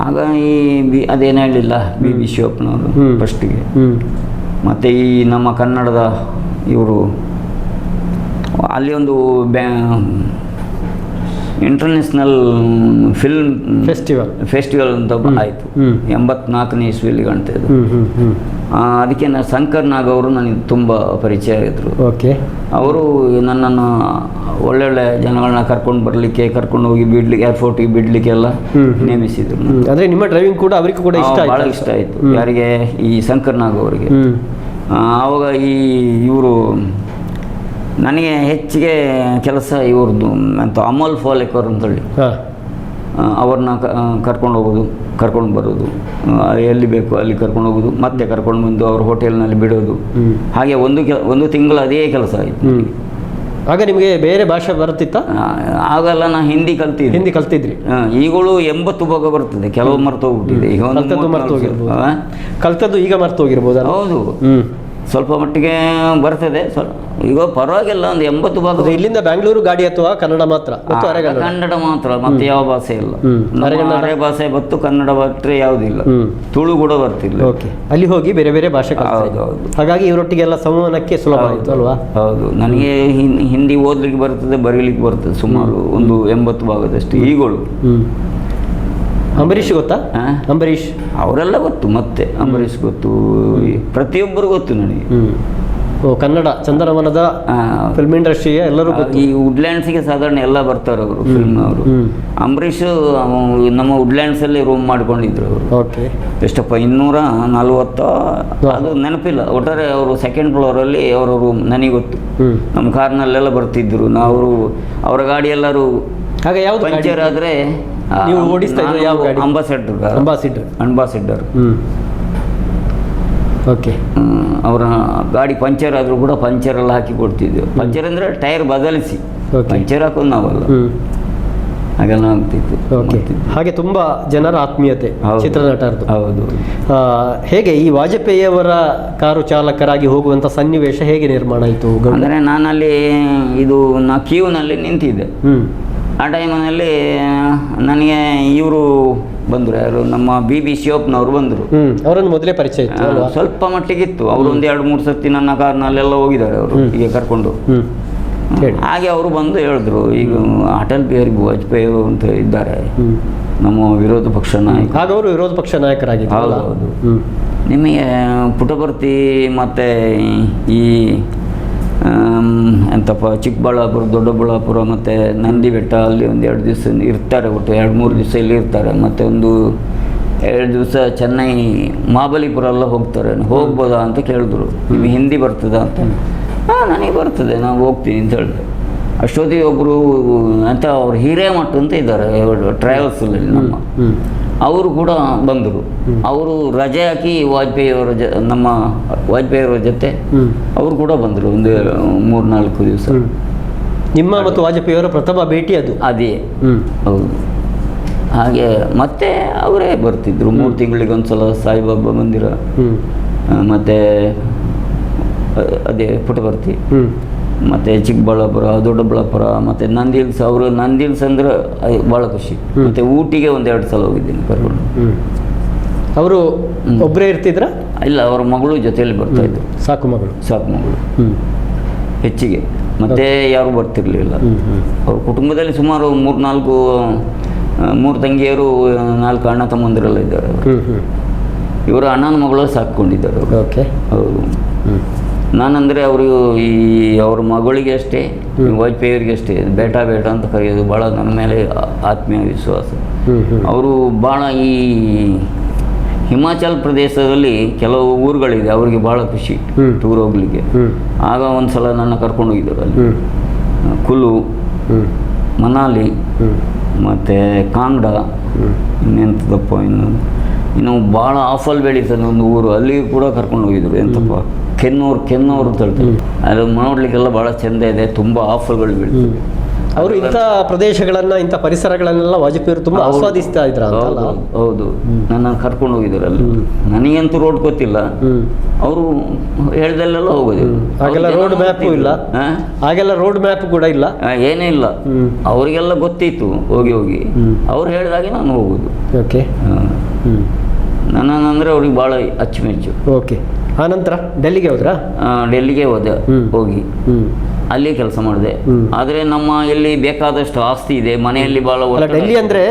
ಆಗ ಈ ಬಿ ಅದೇನು ಹೇಳಿಲ್ಲ ಬಿ ಬಿ ಶಿವಪ್ಪನವರು. ಫಸ್ಟಿಗೆ. ಮತ್ತು ಈ ನಮ್ಮ ಕನ್ನಡದ ಇವರು ಅಲ್ಲಿ ಒಂದು ಬ್ಯಾ ಇಂಟರ್ನ್ಯಾಷನಲ್ ಫಿಲ್ಮ್ ಫೆಸ್ಟಿವಲ್ ಫೆಸ್ಟಿವಲ್ ಅಂತ. ಆಯಿತು. ಎಂಬತ್ನಾಲ್ಕನೇ ಇಸ್ವಿಯಲ್ಲಿ ಕಾಣ್ತಾ ಅದಕ್ಕೆ ನಾ ಶಂಕರ್ ನಾಗ್ ಅವರು ನನಗೆ ತುಂಬ ಪರಿಚಯ ಆಗಿದ್ರು. ಓಕೆ. ಅವರು ನನ್ನನ್ನು ಒಳ್ಳೊಳ್ಳೆ ಜನಗಳನ್ನ ಕರ್ಕೊಂಡು ಬರಲಿಕ್ಕೆ ಕರ್ಕೊಂಡು ಹೋಗಿ ಬಿಡ್ಲಿಕ್ಕೆ ಏರ್ಪೋರ್ಟಿಗೆ ಬಿಡ್ಲಿಕ್ಕೆ ಎಲ್ಲ. ನೇಮಿಸಿದ್ರು ಅಂದರೆ ನಿಮ್ಮ ಡ್ರೈವಿಂಗ್ ಕೂಡ ಅವರಿಗೂ ಕೂಡ ಇಷ್ಟ ಭಾಳ ಇಷ್ಟ ಆಯಿತು. ಯಾರಿಗೆ? ಈ ಶಂಕರ್ ನಾಗ್ ಅವರಿಗೆ. ಆವಾಗ ಈ ಇವರು ನನಗೆ ಹೆಚ್ಚಿಗೆ ಕೆಲಸ ಇವ್ರದ್ದು ಅಂತ ಅಮೋಲ್ ಫೋಲೆಕರ್ ಅಂತೇಳಿ. ಅವ್ರನ್ನ ಕರ್ಕೊಂಡು ಹೋಗೋದು ಕರ್ಕೊಂಡು ಬರೋದು. ಎಲ್ಲಿ ಬೇಕು ಅಲ್ಲಿ ಕರ್ಕೊಂಡು ಹೋಗೋದು ಮತ್ತೆ ಕರ್ಕೊಂಡು ಬಂದು ಅವ್ರ ಹೋಟೆಲ್ನಲ್ಲಿ ಬಿಡೋದು. ಹಾಗೆ ಒಂದು ಕೆಲ ಒಂದು ತಿಂಗಳು ಅದೇ ಕೆಲಸ ಆಯಿತು. ಆಗ ನಿಮಗೆ ಬೇರೆ ಭಾಷೆ ಬರುತ್ತಿತ್ತ? ಆಗಲ್ಲ ನಾನು ಹಿಂದಿ ಕಲ್ತಿದ್ದೆ. ಹಿಂದಿ ಕಲ್ತಿದ್ರಿ. ಈಗಳು ಎಂಬತ್ತು ಭಾಗ ಬರ್ತದೆ ಕೆಲವು ಮರ್ತು ಹೋಗ್ಬಿಟ್ಟಿದೆ. ಈಗ ಒಂದು ಕಲ್ತದ್ದು ಮರ್ತು ಹೋಗಿರ್ಬೋದು. ಕಲ್ತದ್ದು ಈಗ ಮರ್ತು ಹೋಗಿರ್ಬೋದಲ್ಲ? ಹೌದು. ಸ್ವಲ್ಪ ಮಟ್ಟಿಗೆ ಬರ್ತದೆ. ಸ್ವಲ್ಪ ಈಗ ಪರವಾಗಿಲ್ಲ ಒಂದು ಎಂಬತ್ತು ಭಾಗ ಇಲ್ಲಿಂದ ಬೆಂಗಳೂರು ಗಾಡಿ ಅಥವಾ ಕನ್ನಡ ಮಾತ್ರ ಕನ್ನಡ ಮಾತ್ರ ಮತ್ತೆ ಯಾವ ಭಾಷೆ ಇಲ್ಲ. ಅರೆ ಭಾಷೆ ಬತ್ತು ಕನ್ನಡ ಬಿಟ್ಟರೆ ಯಾವುದಿಲ್ಲ ತುಳು ಕೂಡ ಬರ್ತಿಲ್ಲ. ಓಕೆ. ಅಲ್ಲಿ ಹೋಗಿ ಬೇರೆ ಬೇರೆ ಭಾಷೆ ಹಾಗಾಗಿ ಇವರೊಟ್ಟಿಗೆಲ್ಲ ಸಂವಹನಕ್ಕೆ ಸುಲಭ ಆಯಿತು ಅಲ್ವಾ? ಹೌದು. ನನಗೆ ಹಿಂದಿ ಓದ್ಲಿಕ್ಕೆ ಬರ್ತದೆ ಬರೀಲಿಕ್ಕೆ ಬರ್ತದೆ ಸುಮಾರು ಒಂದು ಎಂಬತ್ತು ಭಾಗದಷ್ಟು ಈಗಳು. ಅಂಬರೀಷ್ ಗೊತ್ತಾ? ಅಂಬರೀಷ್. ಅವರೆಲ್ಲ ಗೊತ್ತು ಮತ್ತೆ ಅಂಬರೀಷ್ ಗೊತ್ತು ಪ್ರತಿಯೊಬ್ಬರು ಗೊತ್ತು ನನಗೆ. ಓ ಕನ್ನಡ ಚಂದನವನದ ಫಿಲ್ಮ್ ಇಂಡಸ್ಟ್ರಿಯ ಎಲ್ಲರೂ ಗೊತ್ತು. ಈ ವುಡ್ಲ್ಯಾಂಡ್ಸ್ಗೆ ಸಾಧಾರಣ ಎಲ್ಲ ಬರ್ತಾರೆ ಅವರು ಫಿಲ್ಮ್ ಅವರು. ಅಂಬರೀಷ್ ನಮ್ಮ ವುಡ್ಲ್ಯಾಂಡ್ಸಲ್ಲಿ ರೂಮ್ ಮಾಡ್ಕೊಂಡಿದ್ರು ಅವರು. ಓಕೆ ಎಷ್ಟಪ್ಪ ಇನ್ನೂರ ನಲ್ವತ್ತ ಅದು ನೆನಪಿಲ್ಲ. ಒಟ್ಟಾರೆ ಅವರು ಸೆಕೆಂಡ್ ಫ್ಲೋರಲ್ಲಿ ಅವರ ರೂಮ್ ನನಗೆ ಗೊತ್ತು. ನಮ್ಮ ಕಾರ್ನಲ್ಲೆಲ್ಲ ಬರ್ತಿದ್ರು. ನಾವು ಅವರ ಗಾಡಿ ಎಲ್ಲರೂ ಆಗ ಯಾವ್ದು ಪಂಚರ್ ಆದರೆ ನೀವು ಓಡಿಸ್ತಾ ಇದ್ರು ಯಾವ ಗಾಡಿ? Ambassador ambassador. ಅಂಬಾಸಿಡರ್. ಓಕೆ. ಅವರ ಗಾಡಿ ಪಂಚರ್ ಆದರೂ ಕೂಡ ಪಂಚರ್ ಎಲ್ಲ ಹಾಕಿ ಕೊಡ್ತಿದ್ವಿ. ಪಂಚರ್ ಅಂದರೆ ಟೈರ್ ಬದಲಿಸಿ. ಪಂಚರ್ ಹಾಕೋದು ನಾವಲ್ಲ. ಹಾಗೆಲ್ಲ ಆಗ್ತಿತ್ತು. ಓಕೆ. ಹಾಗೆ ತುಂಬಾ ಜನರ ಆತ್ಮೀಯತೆ. ಚಿತ್ರನಟರದು. ಹೌದು. ಹೇಗೆ ಈ ವಾಜಪೇಯಿಯವರ ಕಾರು ಚಾಲಕರಾಗಿ ಹೋಗುವಂತ ಸನ್ನಿವೇಶ ಹೇಗೆ ನಿರ್ಮಾಣ ಆಯಿತು? ಅಂದರೆ ನಾನಲ್ಲಿ ಇದು ನಾ ಕ್ಯೂನಲ್ಲಿ ನಿಂತಿದ್ದೆ. ಆ ಟೈಮಿನಲ್ಲಿ ನನಗೆ ಇವರು ಬಂದರು ಯಾರು ನಮ್ಮ ಬಿ ಬಿ ಶಿವಪ್ಪನವರು ಬಂದರು. ಅವರನ್ನು ಮೊದಲೇ ಪರಿಚಯ ಇತ್ತು ಸ್ವಲ್ಪ ಸ್ವಲ್ಪ ಮಟ್ಟಿಗಿತ್ತು. ಅವರು ಒಂದು ಎರಡು ಮೂರು ಸರ್ತಿ ನನ್ನ ಕಾರ್ನಲ್ಲೆಲ್ಲ ಹೋಗಿದ್ದಾರೆ ಅವರು ಹೀಗೆ ಕರ್ಕೊಂಡು. ಹಾಗೆ ಅವರು ಬಂದು ಹೇಳಿದ್ರು ಈಗ ಅಟಲ್ ಬಿಹಾರಿ ವಾಜಪೇಯಿ ಅಂತ ಇದ್ದಾರೆ. ನಮ್ಮ ವಿರೋಧ ಪಕ್ಷ ನಾಯಕ. ಅವರು ವಿರೋಧ ಪಕ್ಷ ನಾಯಕರಾಗಿ ಹೌದು ನಿಮಗೆ ಪುಟಭರ್ತಿ ಮತ್ತು ಈ ಎಂತಪ್ಪ, ಚಿಕ್ಕಬಳ್ಳಾಪುರ, ದೊಡ್ಡಬಳ್ಳಾಪುರ, ಮತ್ತು ನಂದಿ ಬೆಟ್ಟ ಅಲ್ಲಿ ಒಂದು ಎರಡು ದಿವಸ ಇರ್ತಾರೆ ಒಟ್ಟು ಎರಡು ಮೂರು ದಿವಸ ಇಲ್ಲಿ ಇರ್ತಾರೆ. ಮತ್ತು ಒಂದು ಎರಡು ದಿವಸ ಚೆನ್ನೈ ಮಹಾಬಲಿಪುರ ಎಲ್ಲ ಹೋಗ್ತಾರೆ. ಹೋಗ್ಬೋದಾ ಅಂತ ಕೇಳಿದ್ರು. ನಿಮಗೆ ಹಿಂದಿ ಬರ್ತದ ಅಂತ. ಹಾಂ, ನನಗೆ ಬರ್ತದೆ, ನಾನು ಹೋಗ್ತೀನಿ ಅಂತ ಹೇಳಿದೆ ಅಷ್ಟೊತ್ತಿಗೆ ಒಬ್ಬರು ಅಂತ ಅವ್ರು ಹಿರೇಮಠ ಅಂತ ಇದ್ದಾರೆ ಟ್ರಾವೆಲ್ಸಲ್ಲಿ ನಮ್ಮ. ಅವರು ಕೂಡ ಬಂದರು. ಅವರು ರಜೆ ಹಾಕಿ ವಾಜಪೇಯಿ ಅವರ ಜ ನಮ್ಮ ವಾಜಪೇಯಿ ಅವರ ಜೊತೆ ಅವರು ಕೂಡ ಬಂದರು ಒಂದು ಮೂರು ನಾಲ್ಕು ದಿವಸ. ನಿಮ್ಮ ಮತ್ತು ವಾಜಪೇಯಿಯವರ ಪ್ರಥಮ ಭೇಟಿ ಅದು. ಅದೇ. ಹೌದು. ಹಾಗೆ ಮತ್ತೆ ಅವರೇ ಬರ್ತಿದ್ರು. ಮೂರು ತಿಂಗಳಿಗೆ ಒಂದ್ಸಲ ಸಾಯಿಬಾಬಾ ಮಂದಿರ ಮತ್ತೆ ಅದೇ ಪುಟಭರ್ತಿ ಹ್ಮ್. ಮತ್ತು ಚಿಕ್ಕಬಳ್ಳಾಪುರ ದೊಡ್ಡಬಳ್ಳಾಪುರ ಮತ್ತು ನಂದಿ ಹಿಲ್ಸ್ ಅವರು ನಂದಿ ಹಿಲ್ಸ್ ಅಂದ್ರೆ ಭಾಳ ಖುಷಿ. ಮತ್ತು ಊಟಿಗೆ ಒಂದೆರಡು ಸಲ ಹೋಗಿದ್ದೀನಿ ಕರ್ಕೊಂಡು. ಅವರು ಒಬ್ಬರೇ ಇರ್ತಿದ್ರ? ಇಲ್ಲ ಅವ್ರ ಮಗಳು ಜೊತೆಯಲ್ಲಿ ಬರ್ತಾ ಇದ್ರು. ಸಾಕು ಮಗಳು. ಸಾಕು ಮಗಳು. ಹೆಚ್ಚಿಗೆ. ಮತ್ತೆ ಯಾರು ಬರ್ತಿರ್ಲಿಲ್ಲ. ಅವ್ರ ಕುಟುಂಬದಲ್ಲಿ ಸುಮಾರು ಮೂರು ನಾಲ್ಕು ಮೂರು ತಂಗಿಯರು ನಾಲ್ಕು ಅಣ್ಣ ತಮ್ಮಂದಿರೆಲ್ಲ ಇದ್ದಾರೆ. ಅವರು ಇವರ ಅಣ್ಣನ ಮಗಳು ಸಾಕೊಂಡಿದ್ದಾರೆ ಅವರು. ಓಕೆ. ಹೌದು. ಹ್ಮ್. ನಾನಂದರೆ ಅವರು ಈ ಅವ್ರ ಮಗಳಿಗೆ ಅಷ್ಟೇ ವಾಜಪೇಯಿ ಅಷ್ಟೇ ಬೇಟ ಬೇಟ ಅಂತ ಕರೆಯೋದು ಭಾಳ ನನ್ನ ಮೇಲೆ ಆತ್ಮೀಯ ವಿಶ್ವಾಸ. ಅವರು ಭಾಳ ಈ ಹಿಮಾಚಲ್ ಪ್ರದೇಶದಲ್ಲಿ ಕೆಲವು ಊರುಗಳಿದೆ ಅವರಿಗೆ ಭಾಳ ಖುಷಿ. ಟೂರ್ ಹೋಗ್ಲಿಕ್ಕೆ. ಆಗ ಒಂದು ಸಲ ನನ್ನ ಕರ್ಕೊಂಡು ಹೋಗಿದ್ದರು ಅಲ್ಲಿ. ಕುಲು ಮನಾಲಿ ಮತ್ತು ಕಾಂಗ್ಡ ಇನ್ನೆಂಥದಪ್ಪ ಇನ್ನು ಇನ್ನು ಭಾಳ ಆಫಲ್ ಬೆಳೀತದೆ ಒಂದು ಊರು ಅಲ್ಲಿ ಕೂಡ ಕರ್ಕೊಂಡು ಹೋಗಿದ್ರು ಎಂತಪ್ಪ. ಕೆನ್ನೂರು ಕೆನ್ನೂರು ಅಂತ ಅದು ನೋಡ್ಲಿಕ್ಕೆಲ್ಲ ಭಾಳ ಚೆಂದ ಇದೆ ತುಂಬ ಆಫರ್ಗಳು ಬೀಳ್ತವೆ. ಅವರು ಇಂಥ ಪ್ರದೇಶಗಳನ್ನ ಇಂಥ ಪರಿಸರಗಳನ್ನೆಲ್ಲ ವಾಜಪೇಯಿ ತುಂಬಾ. ಆಸ್ವಾದಿಸ್ತಾ ಇದ್ರ ಹೌದು ನನ್ನ ಕರ್ಕೊಂಡು ಹೋಗಿದ್ರು ಅಲ್ಲಿ ನನಗಂತೂ ರೋಡ್ ಗೊತ್ತಿಲ್ಲ. ಅವರು ಹೇಳ್ದಲ್ಲೆಲ್ಲ ಹೋಗೋದು. ಹಾಗೆಲ್ಲ ರೋಡ್ ಮ್ಯಾಪ್ ಇಲ್ಲ. ಹಾಗೆಲ್ಲ ರೋಡ್ ಮ್ಯಾಪ್ ಕೂಡ ಇಲ್ಲ. ಏನೇ ಇಲ್ಲ. ಅವರಿಗೆಲ್ಲ ಗೊತ್ತಿತ್ತು ಹೋಗಿ ಹೋಗಿ. ಅವ್ರು ಹೇಳಿದಾಗೆ ನಾನು ಹೋಗೋದು. ಓಕೆ ಹಾ. ಅಂದ್ರೆ ನನ್ನಂದ್ರೆ ಅವ್ರಿಗೆ ಭಾಳ ಅಚ್ಚುಮೆಚ್ಚು. ಓಕೆ. ಆನಂತರ ಡೆಲ್ಲಿಗೆ ಹೋದ್ರಾ? ಡೆಲ್ಲಿಗೆ ಹೋದೆ ಹೋಗಿ. ಅಲ್ಲಿ ಕೆಲಸ ಮಾಡಿದೆ. ಆದರೆ ನಮ್ಮ ಇಲ್ಲಿ ಬೇಕಾದಷ್ಟು ಆಸ್ತಿ ಇದೆ ಮನೆಯಲ್ಲಿ ಭಾಳ ಅಲ್ಲ ಡೆಲ್ಲಿ ಅಂದ್ರೆ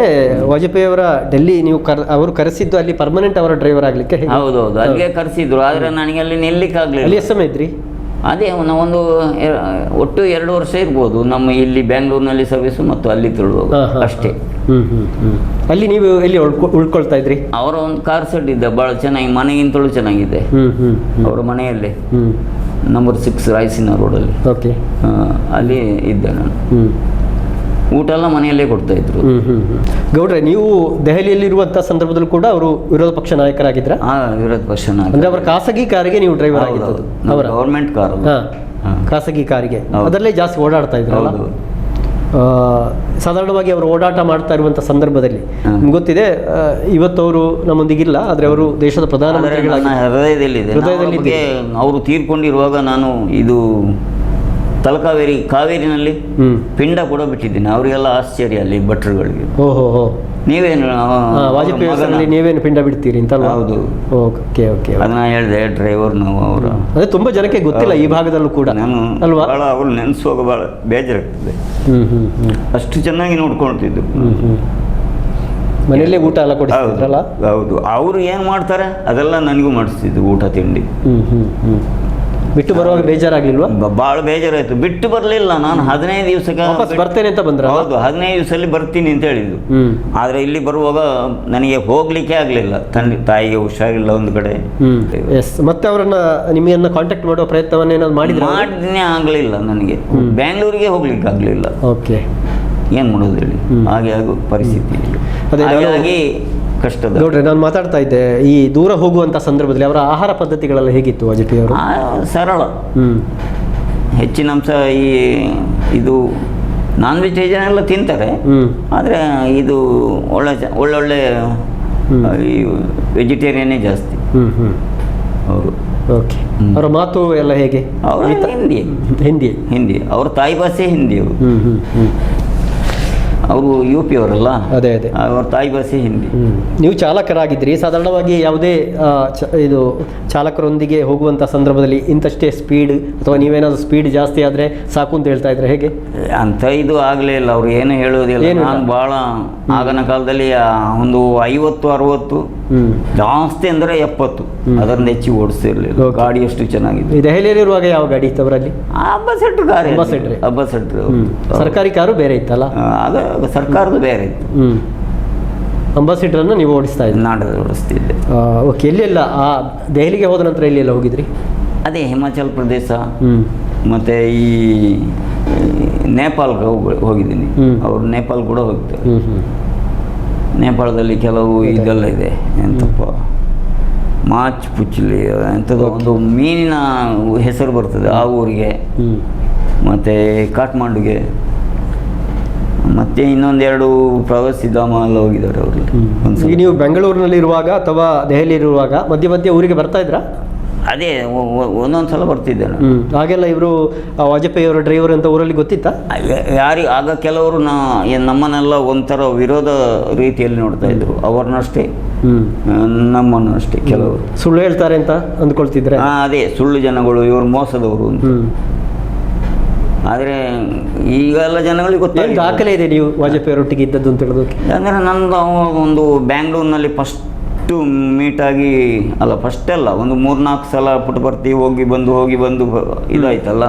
ವಾಜಪೇಯಿ ಅವರ ಡೆಲ್ಲಿ ನೀವು ಅವರು ಕರೆಸಿದ್ದು ಅಲ್ಲಿ ಪರ್ಮನೆಂಟ್ ಅವರ ಡ್ರೈವರ್ ಆಗ್ಲಿಕ್ಕೆ ಹೌದು ಹೌದೌದು ಅಲ್ಲಿಗೆ ಕರೆಸಿದ್ರು ಆದರೆ ನನಗೆ ಅಲ್ಲಿ ನಿಲ್ಲಿಕ್ಕಾಗಲಿಲ್ಲ. ಅಲ್ಲಿ ಎಷ್ಟು ಸಮಯ ಇದ್ರಿ? ಅದೇ ಒಂದು ಒಟ್ಟು ಎರಡು ವರ್ಷ ಇರ್ಬೋದು. ನಮ್ಮ ಇಲ್ಲಿ ಬ್ಯಾಂಗ್ಳೂರಿನಲ್ಲಿ ಸರ್ವಿಸ್ ಮತ್ತು ಅಲ್ಲಿ ಹಾ, ಅಷ್ಟೇ. ಅಲ್ಲಿ ನೀವು ಎಲ್ಲಿ ಉಳ್ಕೊ ಉಳ್ಕೊಳ್ತಾ ಇದ್ರಿ? ಅವರ ಒಂದು ಕಾರ್ ಸೆಟ್ ಇದೆ. ಭಾಳ ಚೆನ್ನಾಗಿ ಮನೆಗಿಂತಲೂ ಚೆನ್ನಾಗಿದೆ. ಅವರ ಮನೆಯಲ್ಲೇ. ನಂಬರ್ ಸಿಕ್ಸ್ ರಾಯಸಿನ ರೋಡಲ್ಲಿ ಓಕೆ ಅಲ್ಲಿ ಇದ್ದೆ ನಾನು. ಊಟ ಎಲ್ಲ ಮನೆಯಲ್ಲೇ ಕೊಡ್ತಾ ಇದ್ರು. ಗೌಡ್ರೆ ನೀವು ದೆಹಲಿಯಲ್ಲಿರುವಂಥ ಸಂದರ್ಭದಲ್ಲೂ ಕೂಡ ಅವರು ವಿರೋಧ ಪಕ್ಷ ನಾಯಕರಾಗಿದ್ರ? ಆ ವಿರೋಧ ಪಕ್ಷ ಅಂದ್ರೆ ಅವರ ಖಾಸಗಿ ಕಾರಿಗೆ ನೀವು ಡ್ರೈವರ್ ಆಗಿದ್ದದು ಅವರ? Government car. ಖಾಸಗಿ ಕಾರಿಗೆ. ಅದರಲ್ಲೇ ಜಾಸ್ತಿ ಓಡಾಡ್ತಾ ಇದ್ರಲ್ಲ? ಸಾಧಾರಣವಾಗಿ ಅವರು ಓಡಾಟ ಮಾಡ್ತಾ ಇರುವಂಥ ಸಂದರ್ಭದಲ್ಲಿ. ನಿಮ್ಗೆ ಗೊತ್ತಿದೆ ಆ, ಇವತ್ತು ಅವರು ನಮ್ಮೊಂದಿಗಿಲ್ಲ ಆದರೆ ಅವರು ದೇಶದ ಪ್ರಧಾನ ಪ್ರಧಾನಮಂತ್ರಿಗಳಾಗಿ ಹೃದಯದಲ್ಲಿದೆ. ಹೃದಯದಲ್ಲಿ ಹೃದಯದಲ್ಲಿ ಅವರು ತೀರ್ಕೊಂಡಿರುವಾಗ ನಾನು ಇದು ತಲಕಾವೇರಿ ಕಾವೇರಿನಲ್ಲಿ ಪಿಂಡ ಕೂಡ ಬಿಟ್ಟಿದ್ದೀನಿ. ಅವರಿಗೆಲ್ಲ ಆಶ್ಚರ್ಯ ಅಲ್ಲಿ ಭಟ್ರುಗಳಿಗೆ. ಓಹೋ ನೀವೇನು ಅವ್ರ ವಾಜಪೇಯಿ ನೀವೇನು ಪಿಂಡ ಬಿಡ್ತೀರಿ ಅಂತ ಹೌದು. ಓಕೆ ಓಕೆ ಅದನ್ನ ಹೇಳಿದೆ ಡ್ರೈವರ್ ನಾವು ಅವರು. ಅದೇ ತುಂಬಾ ಜನಕ್ಕೆ ಗೊತ್ತಿಲ್ಲ ಈ ಭಾಗದಲ್ಲೂ ಕೂಡ. ನಾನು ಅಲ್ವಾ? ಭಾಳ ಅವ್ರು ನೆನೆಸುವಾಗ ಭಾಳ ಬೇಜಾರಾಗ್ತದೆ. ಅಷ್ಟು ಚೆನ್ನಾಗಿ ನೋಡ್ಕೊಳ್ತಿದ್ದು ಮನೆಯಲ್ಲೇ ಊಟ ಎಲ್ಲ ಕೊಡಿಸ್ತಿದ್ರಲ್ಲ? ಹೌದು ಅವರು ಏನು ಮಾಡ್ತಾರೆ? ಅದೆಲ್ಲ ನನಗೂ ಮಾಡಿಸ್ತಿದ್ದು ಊಟ ತಿಂಡಿ. ಹ್ಞೂ ಹ್ಞೂ ಹ್ಮ್. ಬಿಟ್ಟು ಬರುವಾಗ ಬೇಜಾರಾಗ್ಲಿಲ್ವಾ? ಭಾಳ ಬೇಜಾರಾಯ್ತು. ಬಿಟ್ಟು ಬರಲಿಲ್ಲ ನಾನು ಹದಿನೈದು ದಿವಸಕ್ಕೆ ವಾಪಸ್ ಬರ್ತೇನೆ ಅಂತ ಬಂದ್ರೆ ಹೌದು ಹದಿನೈದು ದಿವಸದಲ್ಲಿ ಬರ್ತೀನಿ ಅಂತ ಹೇಳಿದ್ದು. ಆದರೆ ಇಲ್ಲಿ ಬರುವಾಗ ನನಗೆ ಹೋಗ್ಲಿಕ್ಕೆ ಆಗಲಿಲ್ಲ. ತಂದೆ ತಾಯಿಗೆ ಹುಷಾರಿಲ್ಲ ಒಂದು ಕಡೆ. ಎಸ್ ಮತ್ತೆ ಅವರನ್ನ ನಿಮ್ಮನ್ನ ಕಾಂಟ್ಯಾಕ್ಟ್ ಮಾಡುವ ಪ್ರಯತ್ನವನ್ನ ಏನಾದ್ರು ಮಾಡಿದ್ರೆ ಮಾಡಿದ್ನೇ ಆಗಲಿಲ್ಲ ನನಗೆ. ಬ್ಯಾಂಗ್ಳೂರಿಗೆ ಹೋಗ್ಲಿಕ್ಕೆ ಆಗಲಿಲ್ಲ. ಓಕೆ ಏನು ಮಾಡೋದು ಹೇಳಿ? ಹಾಗೆ ಆಗೋ ಪರಿಸ್ಥಿತಿ. ಹಾಗಾಗಿ ಕಷ್ಟದ. ನೋಡ್ರಿ ನಾನು ಮಾತಾಡ್ತಾ ಇದ್ದೆ ಈ ದೂರ ಹೋಗುವಂತ ಸಂದರ್ಭದಲ್ಲಿ ಅವರ ಆಹಾರ ಪದ್ಧತಿಗಳೆಲ್ಲ ಹೇಗಿತ್ತು ವಾಜಪೇಯಿ ಅವರು? ಸರಳ. ಹೆಚ್ಚಿನ ಅಂಶ ಈ ಇದು ನಾನ್ ವೆಜಿಟೇರಿಯನ್ ಎಲ್ಲ ತಿಂತಾರೆ ಆದರೆ ಇದು ಒಳ್ಳೆ ಒಳ್ಳೊಳ್ಳೆ. ಈ ವೆಜಿಟೇರಿಯನ್ನೇ ಜಾಸ್ತಿ. ಅವರು. ಓಕೆ. ಅವರ ಮಾತು ಎಲ್ಲ ಹೇಗೆ? ಅವರು ಹಿಂದಿ ಹಿಂದಿ ಹಿಂದಿ ಅವ್ರ ತಾಯಿ ಭಾಷೆ ಹಿಂದಿ ಅವರು ಅವರು ಯು ಪಿ ಅವರಲ್ಲ? ಅದೇ ಅದೇ. ಅವ್ರ ತಾಯಿ ಭಾಷೆ ಹಿಂದಿ. ನೀವು ಚಾಲಕರಾಗಿದ್ರಿ ಸಾಧಾರಣವಾಗಿ ಯಾವುದೇ ಇದು ಚಾಲಕರೊಂದಿಗೆ ಹೋಗುವಂಥ ಸಂದರ್ಭದಲ್ಲಿ ಇಂತಷ್ಟೇ ಸ್ಪೀಡ್ ಅಥವಾ ನೀವೇನಾದರೂ ಸ್ಪೀಡ್ ಜಾಸ್ತಿ ಆದರೆ ಸಾಕು ಅಂತ ಹೇಳ್ತಾ ಇದ್ರೆ ಹೇಗೆ? ಅಂತ ಇದು ಆಗಲೇ ಇಲ್ಲ. ಅವ್ರು ಏನು ಹೇಳೋದಿಲ್ಲ. ನಾನು ಭಾಳ ಆಗಿನ ಕಾಲದಲ್ಲಿ ಒಂದು ಐವತ್ತು ಅರವತ್ತು ಜಾಸ್ತಿ ಅಂದರೆ ಎಪ್ಪತ್ತು. ಅದರಿಂದ ಹೆಚ್ಚು ಓಡಿಸ್ತಿರಲಿಲ್ಲ Okay. ಗಾಡಿ ಎಷ್ಟು ಚೆನ್ನಾಗಿದೆ. ದೆಹಲಿಯಲ್ಲಿ ಇರುವಾಗ ಯಾವ ಗಾಡಿ ಇತ್ತು ಅವರಲ್ಲಿ? ಅಬ್ಬಸೆಟ್ಟು ಕಾರ್ ಅಂಬಾಸೆಡ್ರೆ. ಅಬ್ಬಸೆಟ್ರು ಸರ್ಕಾರಿ ಕಾರು ಬೇರೆ ಇತ್ತಲ್ಲ? ಆಗ ಸರ್ಕಾರದ ಬೇರೆ ಇತ್ತು. ಅಂಬಾಸಿಡರನ್ನು ನೀವು ಓಡಿಸ್ತಾ ಇದ್ದೀರಿ ನಾಡ ಓಡಿಸ್ತಿದ್ದೆ. ಓಕೆ ಎಲ್ಲೆಲ್ಲ ಆ ದೆಹಲಿಗೆ ಹೋದ ನಂತರ ಎಲ್ಲೆಲ್ಲ ಹೋಗಿದ್ರಿ? ಅದೇ ಹಿಮಾಚಲ್ ಪ್ರದೇಶ. ಮತ್ತು ಈ ನೇಪಾಲ್ಗೆ ಹೋಗಿ ಹೋಗಿದ್ದೀನಿ. ಅವರು ನೇಪಾಲ್ ಕೂಡ ಹೋಗ್ತಾರೆ. ನೇಪಾಳದಲ್ಲಿ ಕೆಲವು ಇದೆಲ್ಲ ಇದೆ. ಎಂತಪ್ಪ? ಮಾಚ್ ಪುಚ್ಲಿ ಎಂಥದ್ದು ಒಂದು ಮೀನಿನ ಹೆಸರು ಬರ್ತದೆ ಆ ಊರಿಗೆ. ಮತ್ತು ಕಾಠ್ಮಂಡುಗೆ. ಮತ್ತೆ ಇನ್ನೊಂದೆರಡು ಪ್ರವಾಸಿ ಧಾಮ ಎಲ್ಲ ಹೋಗಿದ್ದಾರೆ ಅವರು ನೀವು ಬೆಂಗಳೂರಿನಲ್ಲಿ ಇರುವಾಗ ಅಥವಾ ದೆಹಲಿ ಇರುವಾಗ ಮಧ್ಯೆ ಮಧ್ಯೆ ಊರಿಗೆ ಬರ್ತಾ ಇದ್ರಾ? ಅದೇ ಒಂದೊಂದು ಸಲ ಬರ್ತಿದ್ದೆ ನಾನು. ಹಾಗೆಲ್ಲ ಇವರು ವಾಜಪೇಯಿ ಅವರ ಡ್ರೈವರ್ ಅಂತ ಊರಲ್ಲಿ ಗೊತ್ತಿತ್ತಾ? ಯಾರಿ ಆಗ ಕೆಲವರು ನಾ ನಮ್ಮನ್ನೆಲ್ಲ ಒಂಥರ ವಿರೋಧ ರೀತಿಯಲ್ಲಿ ನೋಡ್ತಾ ಇದ್ರು. ಅವ್ರನ್ನಷ್ಟೇ. ಅಷ್ಟೇ ನಮ್ಮನ್ನು ಅಷ್ಟೇ ಕೆಲವರು. ಸುಳ್ಳು ಹೇಳ್ತಾರೆ ಅಂತ ಅಂದ್ಕೊಳ್ತಿದ್ರೆ? ಹಾಂ ಅದೇ ಸುಳ್ಳು ಜನಗಳು ಇವರು ಮೋಸದವರು ಅಂತ. ಆದರೆ ಈಗೆಲ್ಲ ಜನಗಳಿಗೆ ಗೊತ್ತಿಲ್ಲ ಗೊತ್ತಾಗಿದೆ ದಾಖಲೆ ಇದೆ ನೀವು ವಾಜಪೇಯಿ ಅವರೊಟ್ಟಿಗೆ ಇದ್ದದ್ದು ಅಂತ ಹೇಳೋದಕ್ಕೆ? ಅಂದರೆ ನಂದು ಒಂದು ಬ್ಯಾಂಗ್ಳೂರಿನಲ್ಲಿ ಫಸ್ಟು ಮೀಟಾಗಿ ಅಲ್ಲ ಫಸ್ಟ್ ಅಲ್ಲ ಒಂದು ಮೂರ್ನಾಲ್ಕು ಸಲ ಪುಟಪರ್ತಿ ಹೋಗಿ ಬಂದು ಹೋಗಿ ಬಂದು ಇದಾಯ್ತಲ್ಲ?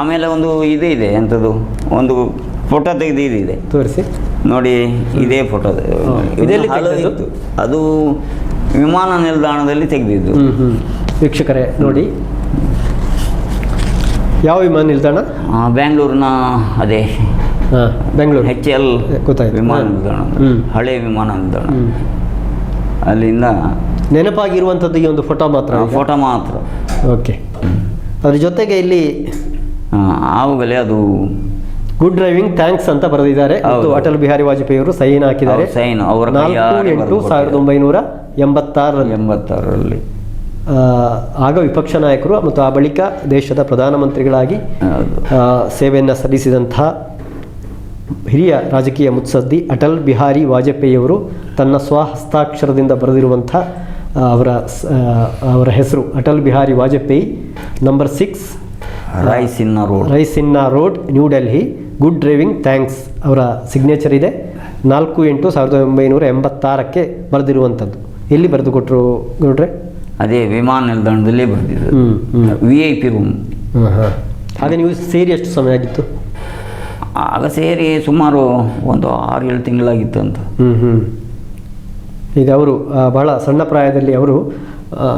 ಆಮೇಲೆ ಒಂದು ಇದು ಇದೆ ಎಂಥದ್ದು ಒಂದು ಫೋಟೋ ತೆಗೆದು ಇದಿದೆ ತೋರಿಸಿ. ನೋಡಿ ಇದೇ ಫೋಟೋ ತೆಗ್ದದ್ದು? ಅದು ವಿಮಾನ ನಿಲ್ದಾಣದಲ್ಲಿ ತೆಗೆದಿದ್ದು. ವೀಕ್ಷಕರೇ ನೋಡಿ. ಯಾವ ವಿಮಾನ ನಿಲ್ದಾಣ? ಬ್ಯಾಂಗ್ಳೂರಿನ ಅದೇ ಬೆಂಗಳೂರು. H L. ವಿಮಾನ ನಿಲ್ದಾಣ. ಹಳೆ ವಿಮಾನ ನಿಲ್ದಾಣ. ಅಲ್ಲಿಂದ ನೆನಪಾಗಿರುವಂಥದ್ದು ಈ ಒಂದು ಫೋಟೋ ಮಾತ್ರ ಫೋಟೋ ಮಾತ್ರ. ಓಕೆ ಅದ್ರ ಜೊತೆಗೆ ಇಲ್ಲಿ ಆವಾಗಲೇ ಅದು ಗುಡ್ ಡ್ರೈವಿಂಗ್ ಥ್ಯಾಂಕ್ಸ್ ಅಂತ ಬರೆದಿದ್ದಾರೆ. ಅಟಲ್ ಬಿಹಾರಿ ವಾಜಪೇಯಿ ಅವರು ಸೈನ್ ಹಾಕಿದ್ದಾರೆ. ಸೈನ್ ಅವರ ಎಂಟು ಸಾವಿರದ ಒಂಬೈನೂರ ಎಂಬತ್ತಾರರಲ್ಲಿ. ಎಂಬತ್ತಾರರಲ್ಲಿ. ಆಗ ವಿಪಕ್ಷ ನಾಯಕರು ಮತ್ತು ಆ ಬಳಿಕ ದೇಶದ ಪ್ರಧಾನಮಂತ್ರಿಗಳಾಗಿ ಸೇವೆಯನ್ನು ಸಲ್ಲಿಸಿದಂಥ ಹಿರಿಯ ರಾಜಕೀಯ ಮುತ್ಸದ್ದಿ ಅಟಲ್ ಬಿಹಾರಿ ವಾಜಪೇಯಿಯವರು ತನ್ನ ಸ್ವಹಸ್ತಾಕ್ಷರದಿಂದ ಬರೆದಿರುವಂಥ ಅವರ ಅವರ ಹೆಸರು Atal Bihari Vajpayee. Number six Raisina road. Raisina road New Delhi good driving thanks ಅವರ ಸಿಗ್ನೇಚರ್ ಇದೆ. ನಾಲ್ಕು ಎಂಟು ಸಾವಿರದ ಒಂಬೈನೂರ ಎಂಬತ್ತಾರಕ್ಕೆ ಬರೆದಿರುವಂಥದ್ದು. ಎಲ್ಲಿ ಬರೆದು ಕೊಟ್ಟರು ನೋಡ್ರೆ ಅದೇ ವಿಮಾನ ನಿಲ್ದಾಣದಲ್ಲಿ ಬರೆದಿದ್ದು ಹ್ಞೂ ಹ್ಞೂ ವಿ ಐ ಪಿ ರೂಮ್ ಹಾಂ ಹಾಂ ಹಾಗೆ ನೀವು ಸೇರಿ ಎಷ್ಟು ಸಮಯ ಆಗಿತ್ತು? ಆಗ ಸೇರಿ ಸುಮಾರು ಒಂದು ಆರು ಏಳು ತಿಂಗಳಾಗಿತ್ತು ಅಂತ. ಹ್ಞೂ ಹ್ಞೂ ಈಗ ಅವರು ಬಹಳ ಸಣ್ಣ ಪ್ರಾಯದಲ್ಲಿ ಅವರು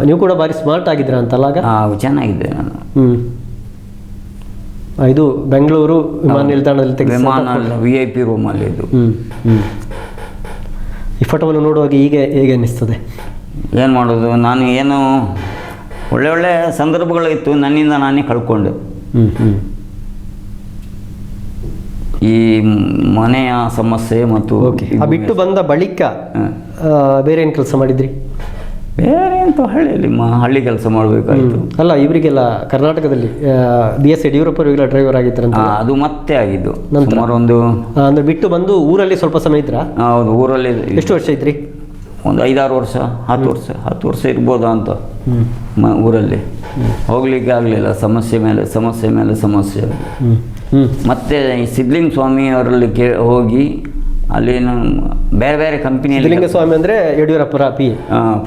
ನೀವು ಕೂಡ ಭಾರಿ ಸ್ಮಾರ್ಟ್ ಆಗಿದ್ರ ಅಂತಲ್ಲ ಆಗ? ಚೆನ್ನಾಗಿದ್ದೆ ನಾನು. ಹ್ಞೂ ಇದು ಬೆಂಗಳೂರು ವಿಮಾನ ನಿಲ್ದಾಣದಲ್ಲಿ ವಿಮಾನ ವಿ ಐ ಪಿ ರೂಮಲ್ಲಿ ಇದು. ಹ್ಞೂ ಹ್ಞೂ ಈ ಫೋಟೋವನ್ನು ನೋಡುವಾಗ ಈಗ ಹೇಗೆ ಅನ್ನಿಸ್ತದೆ. ಏನು ಮಾಡೋದು? ನಾನು ಏನು ಒಳ್ಳೆ ಒಳ್ಳೆ ಸಂದರ್ಭಗಳಿತ್ತು ನನ್ನಿಂದ ನಾನೇ ಕಳ್ಕೊಂಡೆ. ಹ್ಞೂ ಹ್ಞೂ ಈ ಮನೆಯ ಸಮಸ್ಯೆ ಮತ್ತು ಓಕೆ ಆ ಬಿಟ್ಟು ಬಂದ ಬಳಿಕ ಬೇರೆ ಏನು ಕೆಲಸ ಮಾಡಿದ್ರಿ? ಬೇರೆ ಎಂತ ಹಳ್ಳಿಯಲ್ಲಿ ಮ ಹಳ್ಳಿ ಕೆಲಸ ಮಾಡಬೇಕಾಯಿತು. ಅಲ್ಲ ಇವರಿಗೆಲ್ಲ ಕರ್ನಾಟಕದಲ್ಲಿ ಬಿ ಎಸ್ ಯಡಿಯೂರಪ್ಪ ಅವರಿಗೆಲ್ಲ ಡ್ರೈವರ್ ಆಗಿದ್ರಂತ. ಅದು ಮತ್ತೆ ಆಗಿದ್ದು. ಸುಮಾರು ಒಂದು ಆ, ಅಂದ್ರೆ ಬಿಟ್ಟು ಬಂದು ಊರಲ್ಲಿ ಸ್ವಲ್ಪ ಸಮಯ ಇದ್ರಾ? ಹೌದು ಊರಲ್ಲಿ ಎಷ್ಟು ವರ್ಷ ಇದ್ರಿ? ಒಂದು ಐದಾರು ವರ್ಷ ಹತ್ತು ವರ್ಷ ಹತ್ತು ವರ್ಷ ಇರ್ಬೋದಾ ಅಂತ. ಮ ಊರಲ್ಲಿ. ಹೋಗ್ಲಿಕ್ಕೆ ಆಗಲಿಲ್ಲ ಸಮಸ್ಯೆ ಮೇಲೆ ಸಮಸ್ಯೆ ಮೇಲೆ ಸಮಸ್ಯೆ. ಮತ್ತೆ ಸಿದ್ಧಲಿಂಗ ಸಿದ್ಲಿಂಗ ಸ್ವಾಮಿ ಅವರಲ್ಲಿ ಕೇ ಹೋಗಿ ಅಲ್ಲಿ ನಾನು ಬೇರೆ ಬೇರೆ ಕಂಪ್ನಿಯಲ್ಲಿ ಸಿದ್ಧಲಿಂಗ ಸ್ವಾಮಿ ಅಂದರೆ ಯಡಿಯೂರಪ್ಪರ ಪಿ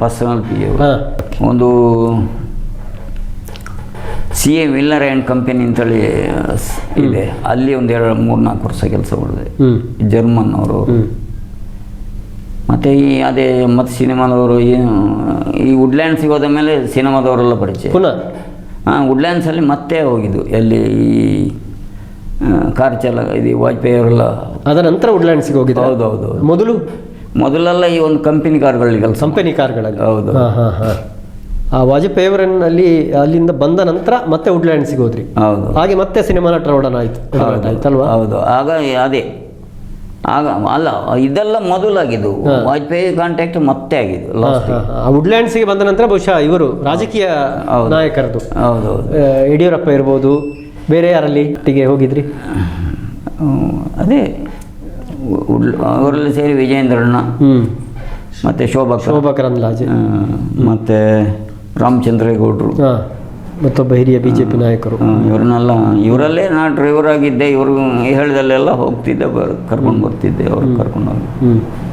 ಪರ್ಸನಲ್ ಪಿ ಒಂದು C A Willer and company ಅಂತೇಳಿ ಇದೆ. ಅಲ್ಲಿ ಒಂದು ಎರಡು ಮೂರು ನಾಲ್ಕು ವರ್ಷ ಕೆಲಸ ಮಾಡಿದೆ ಜರ್ಮನ್ ಅವರು. ಮತ್ತು ಈ ಅದೇ ಮತ್ತು ಸಿನಿಮಾದವರು ಏನು ಈ ವುಡ್ಲ್ಯಾಂಡ್ಸಿಗೆ ಹೋದ ಮೇಲೆ ಸಿನಿಮಾದವರೆಲ್ಲ ಪರಿಚಯ. ಪುನಃ? ಹಾಂ ವುಡ್ಲ್ಯಾಂಡ್ಸಲ್ಲಿ ಮತ್ತೆ ಹೋಗಿದ್ದು. ಎಲ್ಲಿ ಈ ಕಾರ್ ಚಾಲ ಇದು ವಾಜಪೇಯಿ ಅವರೆಲ್ಲ ಅದ ನಂತರ ವುಡ್ಲ್ಯಾಂಡ್ಸ್ಗೆ ಹೋಗಿದ್ದೆ ಹೌದು ಹೌದು. ಮೊದಲು? ಮೊದಲೆಲ್ಲ ಈ ಒಂದು ಕಂಪನಿ ಕಾರ್ಗಳಲ್ಲಿ ಕೆಲಸ ಕಂಪನಿ ಕಾರ್ಗಳಲ್ಲಿ. ಹೌದು. ಹಾಂ ಹಾಂ ಹಾಂ. ಆ ವಾಜಪೇಯಿ ಅವರನ್ನಲ್ಲಿ ಅಲ್ಲಿಂದ ಬಂದ ನಂತರ ಮತ್ತೆ ವುಡ್ಲ್ಯಾಂಡ್ಸ್ಗೆ ಹೋದ್ರಿ. ಹೌದು. ಹಾಗೆ ಮತ್ತೆ ಸಿನಿಮಾ ನಟರೊಡನ ಆಯ್ತು. ಆಯ್ತಲ್ವಾ? ಹೌದು. ಆಗ ಅದೇ. ಆಗ ಅಲ್ಲ ಇದೆಲ್ಲ ಮೊದಲಾಗಿದ್ದು. ವಾಜಪೇಯಿ ಕಾಂಟ್ಯಾಕ್ಟ್ ಮತ್ತೆ ಆಗಿದ್ದು ಲಾಸ್ಟ್ ವುಡ್ಲ್ಯಾಂಡ್ಸ್ಗೆ ಬಂದ ನಂತರ ಬಹುಶಃ ಇವರು ರಾಜಕೀಯ ಹೌದು. ನಾಯಕರದು ಹೌದು. ಯಡಿಯೂರಪ್ಪ ಇರ್ಬೋದು ಬೇರೆ ಯಾರಲ್ಲಿ ಒಟ್ಟಿಗೆ ಹೋಗಿದ್ರಿ? ಅದೇ ಅವರಲ್ಲಿ ಸೇರಿ ವಿಜೇಂದ್ರಣ್ಣ ಹ್ಞೂ ಮತ್ತು ಶೋಭಾ ಶೋಭಾ ಕರಂದ್ಲಾಜೆ ಮತ್ತು ರಾಮಚಂದ್ರೇಗೌಡರು. ಗೌಡ್ರು ಮತ್ತೊಬ್ಬ ಹಿರಿಯ ಬಿ ಜೆ ಪಿ ನಾಯಕರು ಇವ್ರನ್ನೆಲ್ಲ ಇವರಲ್ಲೇ ನಾ ಡ್ರೈವರ್ ಆಗಿದ್ದೆ ಇವರು ಹೇಳಿದಲ್ಲೆಲ್ಲ ಹೋಗ್ತಿದ್ದೆ ಬರ್ ಕರ್ಕೊಂಡು ಬರ್ತಿದ್ದೆ ಅವ್ರು ಕರ್ಕೊಂಡು ಹೋಗಿ. ಆ,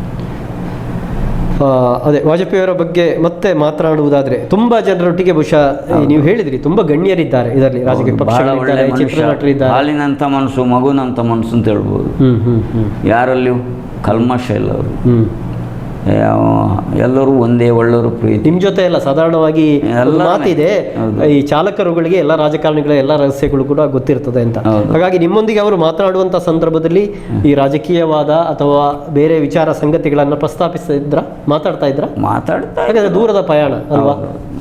ಅದೇ ವಾಜಪೇಯಿಯವರ ಬಗ್ಗೆ ಮತ್ತೆ ಮಾತನಾಡುವುದಾದ್ರೆ ತುಂಬಾ ಜನರೊಟ್ಟಿಗೆ ಬಹುಶಃ ನೀವು ಹೇಳಿದ್ರಿ ತುಂಬಾ ಗಣ್ಯರಿದ್ದಾರೆ ಇದರಲ್ಲಿ ರಾಜಕೀಯ ಹಾಲಿನಂಥ ಮನಸ್ಸು ಮಗುನಂಥ ಮನಸ್ಸು ಅಂತ ಹೇಳ್ಬೋದು. ಯಾರಲ್ಲಿಯೂ ಕಲ್ಮಶ ಇಲ್ಲ ಅವರು ಎಲ್ಲರೂ ಒಂದೇ ಒಳ್ಳೆಯವರು ಪ್ರೀತಿ. ನಿಮ್ಮ ಜೊತೆ ಎಲ್ಲ ಸಾಧಾರಣವಾಗಿ ಎಲ್ಲ ಮಾತಿದೆ ಈ ಚಾಲಕರುಗಳಿಗೆ ಎಲ್ಲ ರಾಜಕಾರಣಿಗಳ ಎಲ್ಲ ರಹಸ್ಯಗಳು ಕೂಡ ಗೊತ್ತಿರ್ತದೆ ಅಂತ. ಹಾಗಾಗಿ ನಿಮ್ಮೊಂದಿಗೆ ಅವರು ಮಾತನಾಡುವಂಥ ಸಂದರ್ಭದಲ್ಲಿ ಈ ರಾಜಕೀಯವಾದ ಅಥವಾ ಬೇರೆ ವಿಚಾರ ಸಂಗತಿಗಳನ್ನು ಪ್ರಸ್ತಾಪಿಸಿದ್ರ ಮಾತಾಡ್ತಾ ಇದ್ರ? ಮಾತಾಡ್ತಾ ಯಾಕಂದ್ರೆ ದೂರದ ಪ್ರಯಾಣ ಅಲ್ವಾ?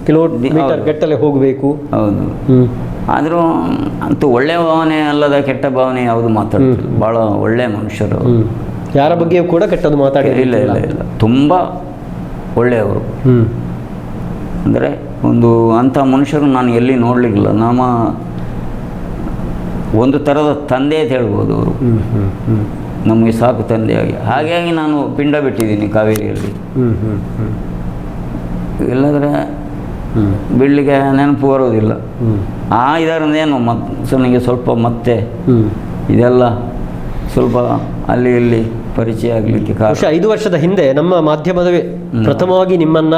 ಕಿಲೋಮೀಟರ್ ಗಟ್ಟಲೆ ಹೋಗಬೇಕು. ಹೌದು. ಆದರೂ ಅಂತೂ ಒಳ್ಳೆಯ ಭಾವನೆ ಅಲ್ಲದ ಕೆಟ್ಟ ಭಾವನೆ ಯಾವುದು ಮಾತಾಡ್ತಿಲ್ಲ. ಭಾಳ ಒಳ್ಳೆಯ ಮನುಷ್ಯರು ಯಾರ ಬಗ್ಗೆಯೂ ಕೂಡ ಕೆಟ್ಟದ್ದು ಮಾತಾಡಿ ಇಲ್ಲ ಇಲ್ಲ ಇಲ್ಲ. ತುಂಬ ಒಳ್ಳೆಯವರು. ಅಂದರೆ ಒಂದು ಅಂಥ ಮನುಷ್ಯರು ನಾನು ಎಲ್ಲಿ ನೋಡಲಿಕ್ಕಿಲ್ಲ. ನಮ್ಮ ಒಂದು ಥರದ ತಂದೆ ಅಂತ ಹೇಳ್ಬೋದು ಅವರು. ನಮಗೆ ಸಾಕು ತಂದೆಯಾಗಿ. ಹಾಗಾಗಿ ನಾನು ಪಿಂಡ ಬಿಟ್ಟಿದ್ದೀನಿ ಕಾವೇರಿಯಲ್ಲಿ. ಇಲ್ಲದ್ರೆ ಬಿಡ್ಲಿಕ್ಕೆ ನೆನಪು ಬರೋದಿಲ್ಲ. ಆ ಆ ಇದರಿಂದೇನು ಮತ್ತು ನನಗೆ ಸ್ವಲ್ಪ ಮತ್ತೆ ಇದೆಲ್ಲ ಸ್ವಲ್ಪ ಅಲ್ಲಿ ಇಲ್ಲಿ ಪರಿಚಯ ಆಗಲಿಕ್ಕೆ ಕಾರಣ. ಬಹುಶಃ ಐದು ವರ್ಷದ ಹಿಂದೆ ನಮ್ಮ ಮಾಧ್ಯಮದವೇ ಪ್ರಥಮವಾಗಿ ನಿಮ್ಮನ್ನ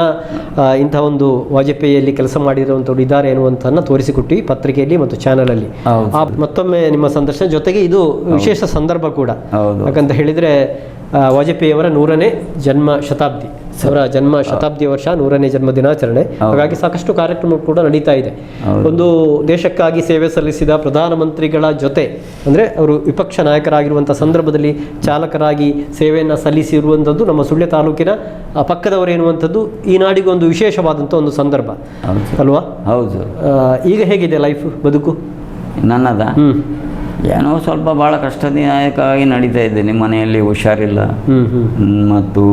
ಇಂತಹ ಒಂದು ವಾಜಪೇಯಿಯಲ್ಲಿ ಕೆಲಸ ಮಾಡಿರುವಂಥವ್ರು ಇದ್ದಾರೆ ಎನ್ನುವಂಥನ್ನ ತೋರಿಸಿಕೊಟ್ಟಿ ಪತ್ರಿಕೆಯಲ್ಲಿ ಮತ್ತು ಚಾನಲಲ್ಲಿ. ಅಲ್ಲಿ ಆ ಮತ್ತೊಮ್ಮೆ ನಿಮ್ಮ ಸಂದರ್ಶನ ಜೊತೆಗೆ ಇದು ವಿಶೇಷ ಸಂದರ್ಭ ಕೂಡ. ಯಾಕಂತ ಹೇಳಿದ್ರೆ ವಾಜಪೇಯಿ ಅವರ ನೂರನೇ ಜನ್ಮ ಶತಾಬ್ದಿ. ಅವರ ಜನ್ಮ ಶತಾಬ್ದಿ ವರ್ಷ ನೂರನೇ ಜನ್ಮ ದಿನಾಚರಣೆ. ಹಾಗಾಗಿ ಸಾಕಷ್ಟು ಕಾರ್ಯಕ್ರಮ ಕೂಡ ನಡೀತಾ ಇದೆ. ಒಂದು ದೇಶಕ್ಕಾಗಿ ಸೇವೆ ಸಲ್ಲಿಸಿದ ಪ್ರಧಾನಮಂತ್ರಿಗಳ ಜೊತೆ ಅಂದರೆ ಅವರು ವಿಪಕ್ಷ ನಾಯಕರಾಗಿರುವಂಥ ಸಂದರ್ಭದಲ್ಲಿ ಚಾಲಕರಾಗಿ ಸೇವೆಯನ್ನು ಸಲ್ಲಿಸಿರುವಂಥದ್ದು ನಮ್ಮ ಸುಳ್ಯ ತಾಲೂಕಿನ ಪಕ್ಕದವರೇನುವಂಥದ್ದು ಈ ನಾಡಿಗೆ ಒಂದು ವಿಶೇಷವಾದಂಥ ಒಂದು ಸಂದರ್ಭ. ಅಲ್ವಾ? ಹೌದು. ಈಗ ಹೇಗಿದೆ ಲೈಫ್ ಬದುಕು? ನನ್ನದ? ಏನೋ ಸ್ವಲ್ಪ ಭಾಳ ಕಷ್ಟದಾಯಕವಾಗಿ ನಡೀತಾ ಇದೆ. ನಿಮ್ಮ ಮನೆಯಲ್ಲಿ ಹುಷಾರಿಲ್ಲ. ಮತ್ತು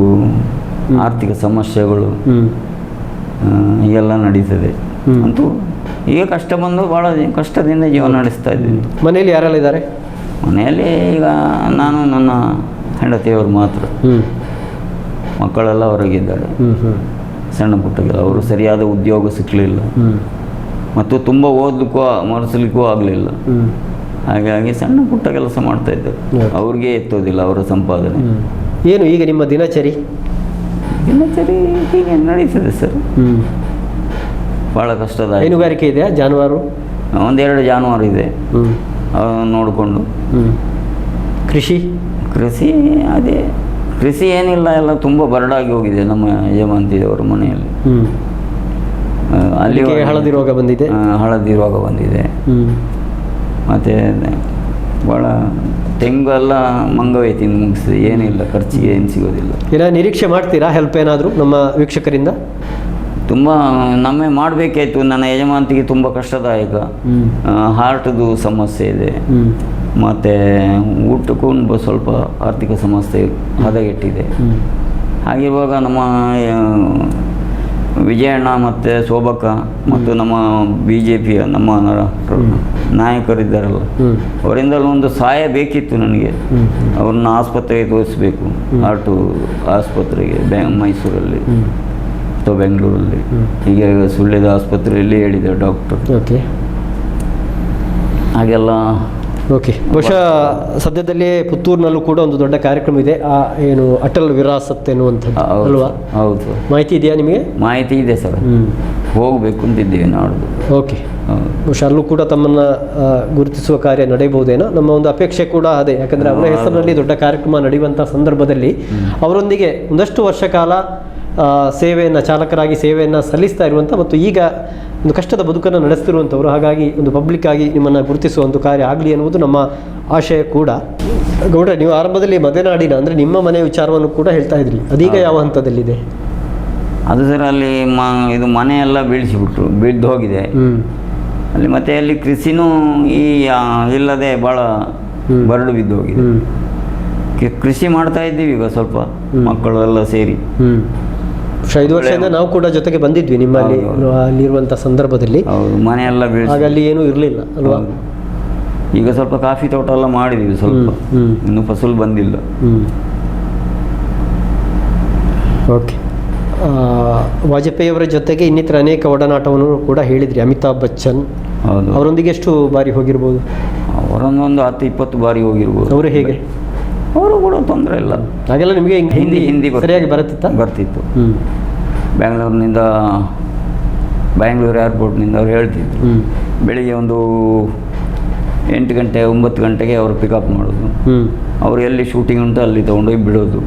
ಆರ್ಥಿಕ ಸಮಸ್ಯೆಗಳು ಎಲ್ಲ ನಡೀತದೆ. ಅಂತೂ ಈಗ ಕಷ್ಟ ಬಂದು ಭಾಳ ಕಷ್ಟದಿಂದ ಜೀವನ ನಡೆಸ್ತಾ ಇದ್ದೀನಿ. ಮನೆಯಲ್ಲಿ ಯಾರೆಲ್ಲ ಇದ್ದಾರೆ? ಮನೆಯಲ್ಲಿ ಈಗ ನಾನು ನನ್ನ ಹೆಂಡತಿಯವರು ಮಾತ್ರ. ಮಕ್ಕಳೆಲ್ಲ ಹೊರಗಿದ್ದಾರೆ. ಸಣ್ಣ ಪುಟ್ಟಗೆಲ್ಲ. ಅವರು ಸರಿಯಾದ ಉದ್ಯೋಗ ಸಿಕ್ಕಲಿಲ್ಲ ಮತ್ತು ತುಂಬ ಓದಲಿಕ್ಕೂ ಮರೆಸಲಿಕ್ಕೂ ಆಗಲಿಲ್ಲ. ಹಾಗಾಗಿ ಸಣ್ಣ ಪುಟ್ಟ ಕೆಲಸ ಮಾಡ್ತಾ ಇದ್ದಾರೆ. ಅವ್ರಿಗೆ ಎತ್ತೋದಿಲ್ಲ ಅವರ ಸಂಪಾದನೆ. ಏನು ಈಗ ನಿಮ್ಮ ದಿನಚರಿ? ದಿನಚರಿ ಹೀಗೆ ನಡೀತದೆ ಸರ್. ಹ್ಞೂ ಭಾಳ ಕಷ್ಟದ ಹೈನುಗಾರಿಕೆ ಇದೆಯಾ ಜಾನುವಾರು? ಒಂದೆರಡು ಜಾನುವಾರು ಇದೆ. ಹ್ಞೂ ನೋಡಿಕೊಂಡು. ಹ್ಞೂ ಕೃಷಿ? ಕೃಷಿ ಅದೇ. ಕೃಷಿ ಏನಿಲ್ಲ ಎಲ್ಲ ತುಂಬ ಬರಡಾಗಿ ಹೋಗಿದೆ ನಮ್ಮ ಯಜಮಾಂತಿಯವರ ಮನೆಯಲ್ಲಿ. ಹ್ಞೂ ಅಲ್ಲಿ ಹಳದಿ ರೋಗ ಬಂದಿದೆ? ಹಳದಿ ರೋಗ ಬಂದಿದೆ. ಹ್ಞೂ ಮತ್ತು ಭಾಳ ತೆಂಗು ಮಂಗವೇ ತಿಂದು ಮುಗಿಸಿದೆ. ಏನಿಲ್ಲ ಖರ್ಚಿಗೆ ಏನು ಸಿಗೋದಿಲ್ಲ. ಇಲ್ಲ ನಿರೀಕ್ಷೆ ಮಾಡ್ತೀರಾ ಹೆಲ್ಪ್ ಏನಾದರೂ ನಮ್ಮ ವೀಕ್ಷಕರಿಂದ? ತುಂಬ ನಮ್ಮೇ ಮಾಡಬೇಕಾಯ್ತು. ನನ್ನ ಯಜಮಾನತಿಗೆ ತುಂಬ ಕಷ್ಟದಾಯಕ. ಹಾರ್ಟ್ದು ಸಮಸ್ಯೆ ಇದೆ. ಮತ್ತು ಊಟಕ್ಕೂ ಸ್ವಲ್ಪ ಆರ್ಥಿಕ ಸಮಸ್ಯೆ ಹದಗೆಟ್ಟಿದೆ. ಹಾಗಿರುವಾಗ ನಮ್ಮ ವಿಜಯಣ್ಣ ಮತ್ತು ಶೋಭಕ್ಕ ಮತ್ತು ನಮ್ಮ ಬಿ ಜೆ ಪಿಯ ನಮ್ಮ ನಾಯಕರಿದ್ದಾರಲ್ಲ ಅವರಿಂದಲೂ ಒಂದು ಸಹಾಯ ಬೇಕಿತ್ತು ನನಗೆ. ಅವ್ರನ್ನ ಆಸ್ಪತ್ರೆಗೆ ತೋರಿಸ್ಬೇಕು. ಆರ್ಟು ಆಸ್ಪತ್ರೆಗೆ ಬ್ಯಾ ಮೈಸೂರಲ್ಲಿ ಅಥವಾ ಬೆಂಗಳೂರಲ್ಲಿ. ಈಗ ಹೀಗೆ ಸುಳ್ಳ್ಯದ ಆಸ್ಪತ್ರೆಯಲ್ಲಿ ಹೇಳಿದೆ ಡಾಕ್ಟರ್. ಓಕೆ. ಹಾಗೆಲ್ಲ ಓಕೆ. ಬಹುಶಃ ಸದ್ಯದಲ್ಲಿ ಪುತ್ತೂರಿನಲ್ಲೂ ಕೂಡ ಒಂದು ದೊಡ್ಡ ಕಾರ್ಯಕ್ರಮ ಇದೆ. ಆ ಏನು ಅಟಲ್ ವಿರಾಸತ್ ಎನ್ನುವಂಥದ್ದು ಅಲ್ವಾ? ಹೌದು. ಮಾಹಿತಿ ಇದೆಯಾ ನಿಮಗೆ? ಮಾಹಿತಿ ಇದೆ ಸರ್. ಹೋಗಬೇಕು ಅಂತಿದ್ದೀವಿ ನಾಡ್ದು. ಓಕೆ. ಬಹುಶಃ ಅಲ್ಲೂ ಕೂಡ ತಮ್ಮನ್ನ ಗುರುತಿಸುವ ಕಾರ್ಯ ನಡೆಯಬಹುದೇನೋ. ನಮ್ಮ ಒಂದು ಅಪೇಕ್ಷೆ ಕೂಡ ಅದೇ. ಯಾಕಂದ್ರೆ ಅವರ ಹೆಸರಿನಲ್ಲಿ ದೊಡ್ಡ ಕಾರ್ಯಕ್ರಮ ನಡೆಯುವಂಥ ಸಂದರ್ಭದಲ್ಲಿ ಅವರೊಂದಿಗೆ ಒಂದಷ್ಟು ವರ್ಷ ಕಾಲ ಸೇವೆಯನ್ನು ಚಾಲಕರಾಗಿ ಸೇವೆಯನ್ನು ಸಲ್ಲಿಸ್ತಾ ಇರುವಂಥ ಮತ್ತು ಈಗ ಒಂದು ಕಷ್ಟದ ಬದುಕನ್ನು ನಡೆಸ್ತಿರುವಂಥವ್ರು ಹಾಗಾಗಿ ಒಂದು ಪಬ್ಲಿಕ್ ಆಗಿ ನಿಮ್ಮನ್ನು ಗುರುತಿಸುವ ಒಂದು ಕಾರ್ಯ ಆಗಲಿ ಅನ್ನುವುದು ನಮ್ಮ ಆಶಯ ಕೂಡ. ಗೌಡ್ರೆ ನೀವು ಆರಂಭದಲ್ಲಿ ಮದೆನಾಡಿನ ಅಂದರೆ ನಿಮ್ಮ ಮನೆ ವಿಚಾರವನ್ನು ಕೂಡ ಹೇಳ್ತಾ ಇದ್ರಿ. ಅದೀಗ ಯಾವ ಹಂತದಲ್ಲಿದೆ? ಅದು ಸರ್ ಅಲ್ಲಿ ಮ ಇದು ಮನೆಯೆಲ್ಲ ಬೀಳಿಸಿಬಿಟ್ರು ಬಿದ್ದು ಹೋಗಿದೆ. ಅಲ್ಲಿ ಮತ್ತೆ ಅಲ್ಲಿ ಕೃಷಿನೂ ಈ ಇಲ್ಲದೆ ಭಾಳ. ಬರಡು ಬಿದ್ದು ಹೋಗಿದೆ. ಕೃಷಿ ಮಾಡ್ತಾ ಇದ್ದೀವಿ ಈಗ ಸ್ವಲ್ಪ. ಮಕ್ಕಳು ಎಲ್ಲ ಸೇರಿ. ಬಹುಶಃ ಐದು ವರ್ಷದಿಂದ ನಾವು ಕೂಡ ಜೊತೆಗೆ ಬಂದಿದ್ವಿ ನಿಮ್ಮಲ್ಲಿ ಅಲ್ಲಿರುವಂತ ಸಂದರ್ಭದಲ್ಲಿ. ಮನೆಯೆಲ್ಲ ಮನೆ ಏನು ಆಗ ಬೀಳಿಸಿ ಅಲ್ಲಿ ಏನೂ ಇರಲಿಲ್ಲ ಅಲ್ವಾ? ಈಗ ಸ್ವಲ್ಪ ಕಾಫಿ ತೋಟ ಎಲ್ಲ ಮಾಡಿದೀವಿ ಸ್ವಲ್ಪ. ಹ್ಮ್, ಹ್ಮ್. ಇನ್ನು ಫಸಲು ಬಂದಿಲ್ಲ. ಹ್ಮ್. ಓಕೆ. ವಾಜಪೇಯಿ ಅವರ ಜೊತೆಗೆ ಇನ್ನಿತರ ಅನೇಕ ಒಡನಾಟವನ್ನು ಕೂಡ ಹೇಳಿದ್ರಿ ಅಮಿತಾಬ್ ಬಚ್ಚನ್. ಹೌದು. ಅವರೊಂದಿಗೆ ಎಷ್ಟು ಬಾರಿ ಹೋಗಿರ್ಬೋದು? ಅವರೊಂದೊಂದು ಹತ್ತು ಇಪ್ಪತ್ತು ಬಾರಿ ಹೋಗಿರ್ಬೋದು. ಅವರು ಹೇಗೆ? ಅವರು ಕೂಡ ತೊಂದರೆ ಇಲ್ಲ. ಹಾಗೆಲ್ಲ ನಿಮಗೆ ಹಿಂದಿ ಹಿಂದಿ ಬರ್ತಿತ್ತು. ಸರಿಯಾಗಿ ಬರುತ್ತಿತ್ತಾ ಬರ್ತಿತ್ತು. ಹ್ಮ್. ಬ್ಯಾಂಗ್ಳೂರಿನಿಂದ ಬ್ಯಾಂಗ್ಳೂರು ಏರ್ಪೋರ್ಟ್ನಿಂದ ಅವ್ರು ಹೇಳ್ತಿದ್ರು. ಬೆಳಿಗ್ಗೆ ಒಂದು ಎಂಟು ಗಂಟೆ ಒಂಬತ್ತು ಗಂಟೆಗೆ ಅವರು ಪಿಕಪ್ ಮಾಡೋದು. ಅವರು ಎಲ್ಲಿ ಶೂಟಿಂಗ್ ಉಂಟು ಅಲ್ಲಿ ತೊಗೊಂಡೋಗಿ ಬಿಡೋದು.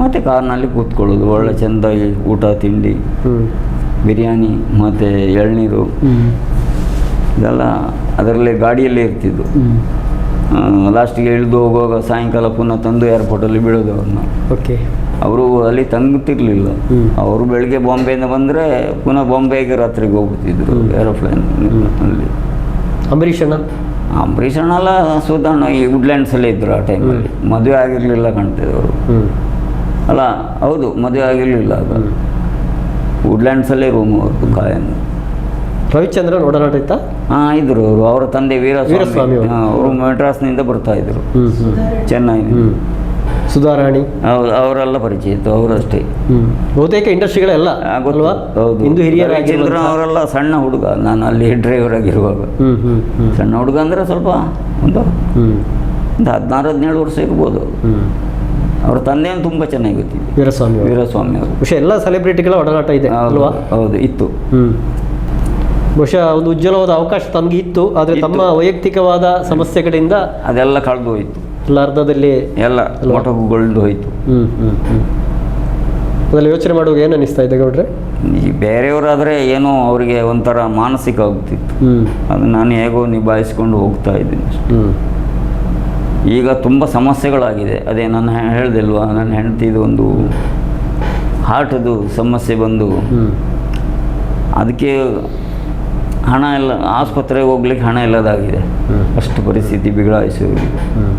ಮತ್ತು ಕಾರ್ನಲ್ಲಿ ಕೂತ್ಕೊಳ್ಳೋದು. ಒಳ್ಳೆ ಚೆಂದ ಊಟ ತಿಂಡಿ ಬಿರಿಯಾನಿ ಮತ್ತು ಎಳ್ನೀರು. ಇದೆಲ್ಲ ಅದರಲ್ಲಿ ಗಾಡಿಯಲ್ಲೇ ಇರ್ತಿದ್ದು. ಲಾಸ್ಟಿಗೆ ಇಳಿದು ಹೋಗುವಾಗ ಸಾಯಂಕಾಲ ಪುನಃ ತಂದು ಏರ್ಪೋರ್ಟಲ್ಲಿ ಬಿಡೋದು ಅವ್ರನ್ನ. ಓಕೆ ಅವರು ಅಲ್ಲಿ ತಂಗುತ್ತಿರಲಿಲ್ಲ ಅವರು ಬೆಳಗ್ಗೆ ಬಾಂಬೆಯಿಂದ ಬಂದರೆ ಪುನಃ ಬಾಂಬೆಗೆ ರಾತ್ರಿಗೆ ಹೋಗ್ಬಿಟ್ಟಿದ್ರು ಏರೋಪ್ಲೇನ್ ಅಲ್ಲಿ. ಅಂಬರೀಷ್ ಅಣ್ಣ? ಅಂಬರೀಷ್ ಅಣ್ಣ ಎಲ್ಲ ಸುಧಾರಣ ಈ ವುಡ್ಲ್ಯಾಂಡ್ಸಲ್ಲೇ ಇದ್ದರು ಆ ಟೈಮಲ್ಲಿ ಮದುವೆ ಆಗಿರಲಿಲ್ಲ ಕಾಣ್ತಿದ್ರು ಅವರು. ಅಲ್ಲ ಹೌದು ಮದುವೆ ಆಗಿರಲಿಲ್ಲ ಆಗ. ವುಡ್ಲ್ಯಾಂಡ್ಸಲ್ಲೇ ರೂಮ್ ಅವ್ರದ್ದು ಕಾಯನ್ ರವಿಚಂದ್ರನ್ ಒಡನಾಟ ಹಾಂ ಇದ್ರು ಅವರು ಅವರ ತಂದೆ ವೀರಸ್ವಾಮಿ. ಅವರು. ಮೆಡ್ರಾಸ್ನಿಂದ ಬರ್ತಾ ಇದ್ರು. ಚೆನ್ನೈ ಸುಧಾರಾಣಿ ಹೌದು ಅವರೆಲ್ಲ ಪರಿಚಯ ಇತ್ತು ಅವರಷ್ಟೇ ಬಹುತೇಕ ಇಂಡಸ್ಟ್ರಿಗಳೆಲ್ಲ ಅಲ್ವಾ? ಹೌದು. ಇಂದು ಹಿರಿಯ ರಾಜೇಂದ್ರ ಅವರೆಲ್ಲ ಸಣ್ಣ ಹುಡುಗ ನಾನು ಅಲ್ಲಿ ಡ್ರೈವರ್ ಆಗಿರುವಾಗ. ಸಣ್ಣ ಹುಡುಗ ಅಂದರೆ ಸ್ವಲ್ಪ ಒಂದು ಒಂದು ಹದಿನಾರು ಹದಿನೇಳು ವರ್ಷ ಇರ್ಬೋದು. ಅವರು ತಂದೆಯನ್ನು ತುಂಬ ಚೆನ್ನಾಗಿ ಗೊತ್ತಿದೆ ವೀರಸ್ವಾಮಿ ಅವರು. ವೀರಸ್ವಾಮಿ ಅವರು. ಬಹುಶಃ ಎಲ್ಲ ಸೆಲೆಬ್ರಿಟಿಗಳ ಒಡನಾಟ ಇದೆ ಅಲ್ವಾ? ಹೌದು ಇತ್ತು. ಬಹುಶಃ ಒಂದು ಉಜ್ವಲವಾದ ಅವಕಾಶ ತಮಗೆ ಇತ್ತು ಆದರೆ ತಮ್ಮ. ವೈಯಕ್ತಿಕವಾದ ಸಮಸ್ಯೆಗಳಿಂದ ಅದೆಲ್ಲ ಕಳೆದು ಹೋಯ್ತು. ಎಲ್ಲ ಅರ್ಧದಲ್ಲಿ ಎಲ್ಲ ಅಲ್ವಾ? ಮೊಟಕುಗೊಳ್ದು ಹೋಯ್ತು. ಹ್ಮ್ ಹ್ಮ್ ಹ್ಮ್. ಅದೆಲ್ಲ ಯೋಚನೆ ಮಾಡುವಾಗ ಏನು ಅನಿಸ್ತಾ ಇದೆ ಗೌಡ್ರೆ? ಈ ಬೇರೆಯವರಾದರೆ ಏನೋ ಅವರಿಗೆ ಒಂಥರ ಮಾನಸಿಕ ಆಗ್ತಿತ್ತು ಹ್ಮ್. ಅದು ನಾನು ಹೇಗೋ ನಿಭಾಯಿಸ್ಕೊಂಡು ಹೋಗ್ತಾ ಇದ್ದೀನಿ ಅಷ್ಟೇ. ಹ್ಮ್. ಈಗ ತುಂಬ ಸಮಸ್ಯೆಗಳಾಗಿದೆ. ಅದೇ ನಾನು ಹೇಳ್ದಿಲ್ವಾ ನನ್ನ ಹೆಂಡತಿದು ಒಂದು ಹಾರ್ಟದು ಸಮಸ್ಯೆ ಬಂದು ಹ್ಮ್. ಅದಕ್ಕೆ ಹಣ ಎಲ್ಲ ಆಸ್ಪತ್ರೆಗೆ ಹೋಗ್ಲಿಕ್ಕೆ ಹಣ ಇಲ್ಲದಾಗಿದೆ. ಅಷ್ಟು ಪರಿಸ್ಥಿತಿ ಬಿಗಡಾಯಿಸಿ ಹ್ಮ್.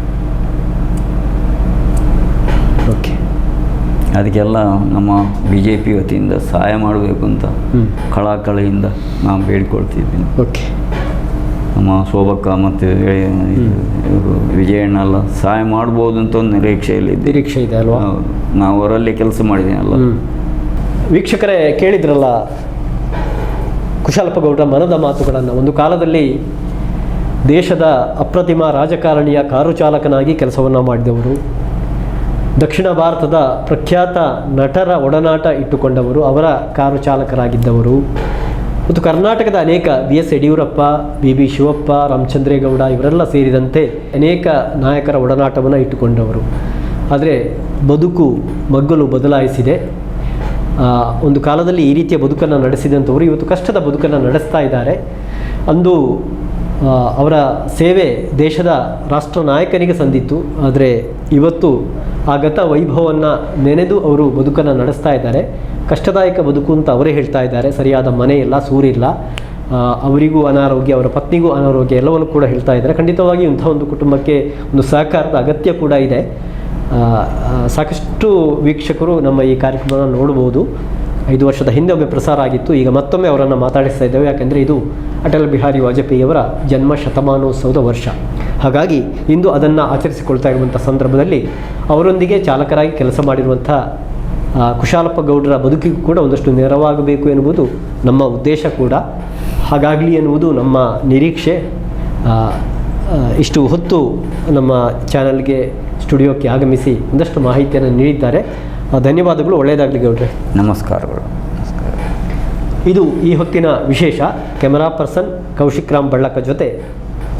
ಅದಕ್ಕೆಲ್ಲ ನಮ್ಮ ಬಿ ಜೆ ಪಿ ವತಿಯಿಂದ ಸಹಾಯ ಮಾಡಬೇಕು ಅಂತ ಕಳಕಳಿಯಿಂದ ನಾನು ಬೇಡಿಕೊಳ್ತಿದ್ದೀನಿ ಓಕೆ. ನಮ್ಮ ಶೋಭಕ್ಕ ಮತ್ತು ವಿಜಯಣ್ಣ ಎಲ್ಲ ಸಹಾಯ ಮಾಡ್ಬೋದು ಅಂತ ಒಂದು ನಿರೀಕ್ಷೆಯಲ್ಲಿ ನಿರೀಕ್ಷೆ ಇದೆ ಅಲ್ವಾ? ನಾವು ಅವರಲ್ಲಿ ಕೆಲಸ ಮಾಡಿದ್ದೀನಲ್ಲ ಅಲ್ಲ. ವೀಕ್ಷಕರೇ ಕೇಳಿದ್ರಲ್ಲ ಕುಶಾಲಪ್ಪ ಗೌಡ್ರ ಮನದ ಮಾತುಗಳನ್ನು. ಒಂದು ಕಾಲದಲ್ಲಿ ದೇಶದ ಅಪ್ರತಿಮ ರಾಜಕಾರಣಿಯ ಕಾರು ಚಾಲಕನಾಗಿ ಕೆಲಸವನ್ನು ಮಾಡಿದವರು. ದಕ್ಷಿಣ ಭಾರತದ ಪ್ರಖ್ಯಾತ ನಟರ ಒಡನಾಟ ಇಟ್ಟುಕೊಂಡವರು, ಅವರ ಕಾರು ಚಾಲಕರಾಗಿದ್ದವರು. ಮತ್ತು ಕರ್ನಾಟಕದ ಅನೇಕ B S Yediyurappa, B B Shivappa, Ramachandregowda ಇವರೆಲ್ಲ ಸೇರಿದಂತೆ ಅನೇಕ ನಾಯಕರ ಒಡನಾಟವನ್ನು ಇಟ್ಟುಕೊಂಡವರು. ಆದರೆ ಬದುಕು ಮಗ್ಗಲು ಬದಲಾಯಿಸಿದೆ. ಒಂದು ಕಾಲದಲ್ಲಿ ಈ ರೀತಿಯ ಬದುಕನ್ನು ನಡೆಸಿದಂಥವರು ಇವತ್ತು ಕಷ್ಟದ ಬದುಕನ್ನು ನಡೆಸ್ತಾ ಇದ್ದಾರೆ. ಅಂದು ಅವರ ಸೇವೆ ದೇಶದ ರಾಷ್ಟ್ರ ನಾಯಕನಿಗೆ ಸಂದಿತ್ತು. ಆದರೆ ಇವತ್ತು ಆ ಗತ ವೈಭವವನ್ನು ನೆನೆದು ಅವರು ಬದುಕನ್ನು ನಡೆಸ್ತಾ ಇದ್ದಾರೆ. ಕಷ್ಟದಾಯಕ ಬದುಕು ಅಂತ ಅವರೇ ಹೇಳ್ತಾ ಇದ್ದಾರೆ. ಸರಿಯಾದ ಮನೆ ಇಲ್ಲ, ಸೂರಿಲ್ಲ. ಅವರಿಗೂ ಅನಾರೋಗ್ಯ, ಅವರ ಪತ್ನಿಗೂ ಅನಾರೋಗ್ಯ ಎಲ್ಲವನ್ನು ಕೂಡ ಹೇಳ್ತಾ ಇದ್ದಾರೆ. ಖಂಡಿತವಾಗಿ ಇಂಥ ಒಂದು ಕುಟುಂಬಕ್ಕೆ ಒಂದು ಸಹಕಾರದ ಅಗತ್ಯ ಕೂಡ ಇದೆ. ಸಾಕಷ್ಟು ವೀಕ್ಷಕರು ನಮ್ಮ ಈ ಕಾರ್ಯಕ್ರಮವನ್ನು ನೋಡ್ಬೋದು ಐದು ವರ್ಷದ ಹಿಂದೆ ಒಮ್ಮೆ ಪ್ರಸಾರ ಆಗಿತ್ತು. ಈಗ ಮತ್ತೊಮ್ಮೆ ಅವರನ್ನು ಮಾತಾಡಿಸ್ತಾ ಇದ್ದೇವೆ. ಯಾಕೆಂದರೆ ಇದು ಅಟಲ್ ಬಿಹಾರಿ ವಾಜಪೇಯಿಯವರ ಜನ್ಮ ಶತಮಾನೋತ್ಸವದ ವರ್ಷ. ಹಾಗಾಗಿ ಇಂದು ಅದನ್ನು ಆಚರಿಸಿಕೊಳ್ತಾ ಇರುವಂಥ ಸಂದರ್ಭದಲ್ಲಿ ಅವರೊಂದಿಗೆ ಚಾಲಕರಾಗಿ ಕೆಲಸ ಮಾಡಿರುವಂಥ ಕುಶಾಲಪ್ಪ ಗೌಡರ ಬದುಕಿಗೂ ಕೂಡ ಒಂದಷ್ಟು ನೆರವಾಗಬೇಕು ಎನ್ನುವುದು ನಮ್ಮ ಉದ್ದೇಶ ಕೂಡ. ಹಾಗಾಗಲಿ ಎನ್ನುವುದು ನಮ್ಮ ನಿರೀಕ್ಷೆ. ಇಷ್ಟು ಹೊತ್ತು ನಮ್ಮ ಚಾನಲ್ಗೆ ಸ್ಟುಡಿಯೋಕ್ಕೆ ಆಗಮಿಸಿ ಒಂದಷ್ಟು ಮಾಹಿತಿಯನ್ನು ನೀಡಿದ್ದಾರೆ. ಧನ್ಯವಾದಗಳು ಒಳ್ಳೆಯದಾಗಲಿ ಗೌಡ್ರೆ. ನಮಸ್ಕಾರಗಳು. ಇದು ಈ ಹೊತ್ತಿನ ವಿಶೇಷ. ಕೆಮರಾ ಪರ್ಸನ್ ಕೌಶಿಕ್ ರಾಮ್ ಬಳ್ಳಕ ಜೊತೆ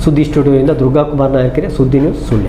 ಸುದ್ದಿ ಸ್ಟುಡಿಯೋಯಿಂದ ದುರ್ಗಾ ಕುಮಾರ್ ನಾಯಕರೇ ಸುದ್ದಿ ನ್ಯೂಸ್ ಸುಳ್ಯ.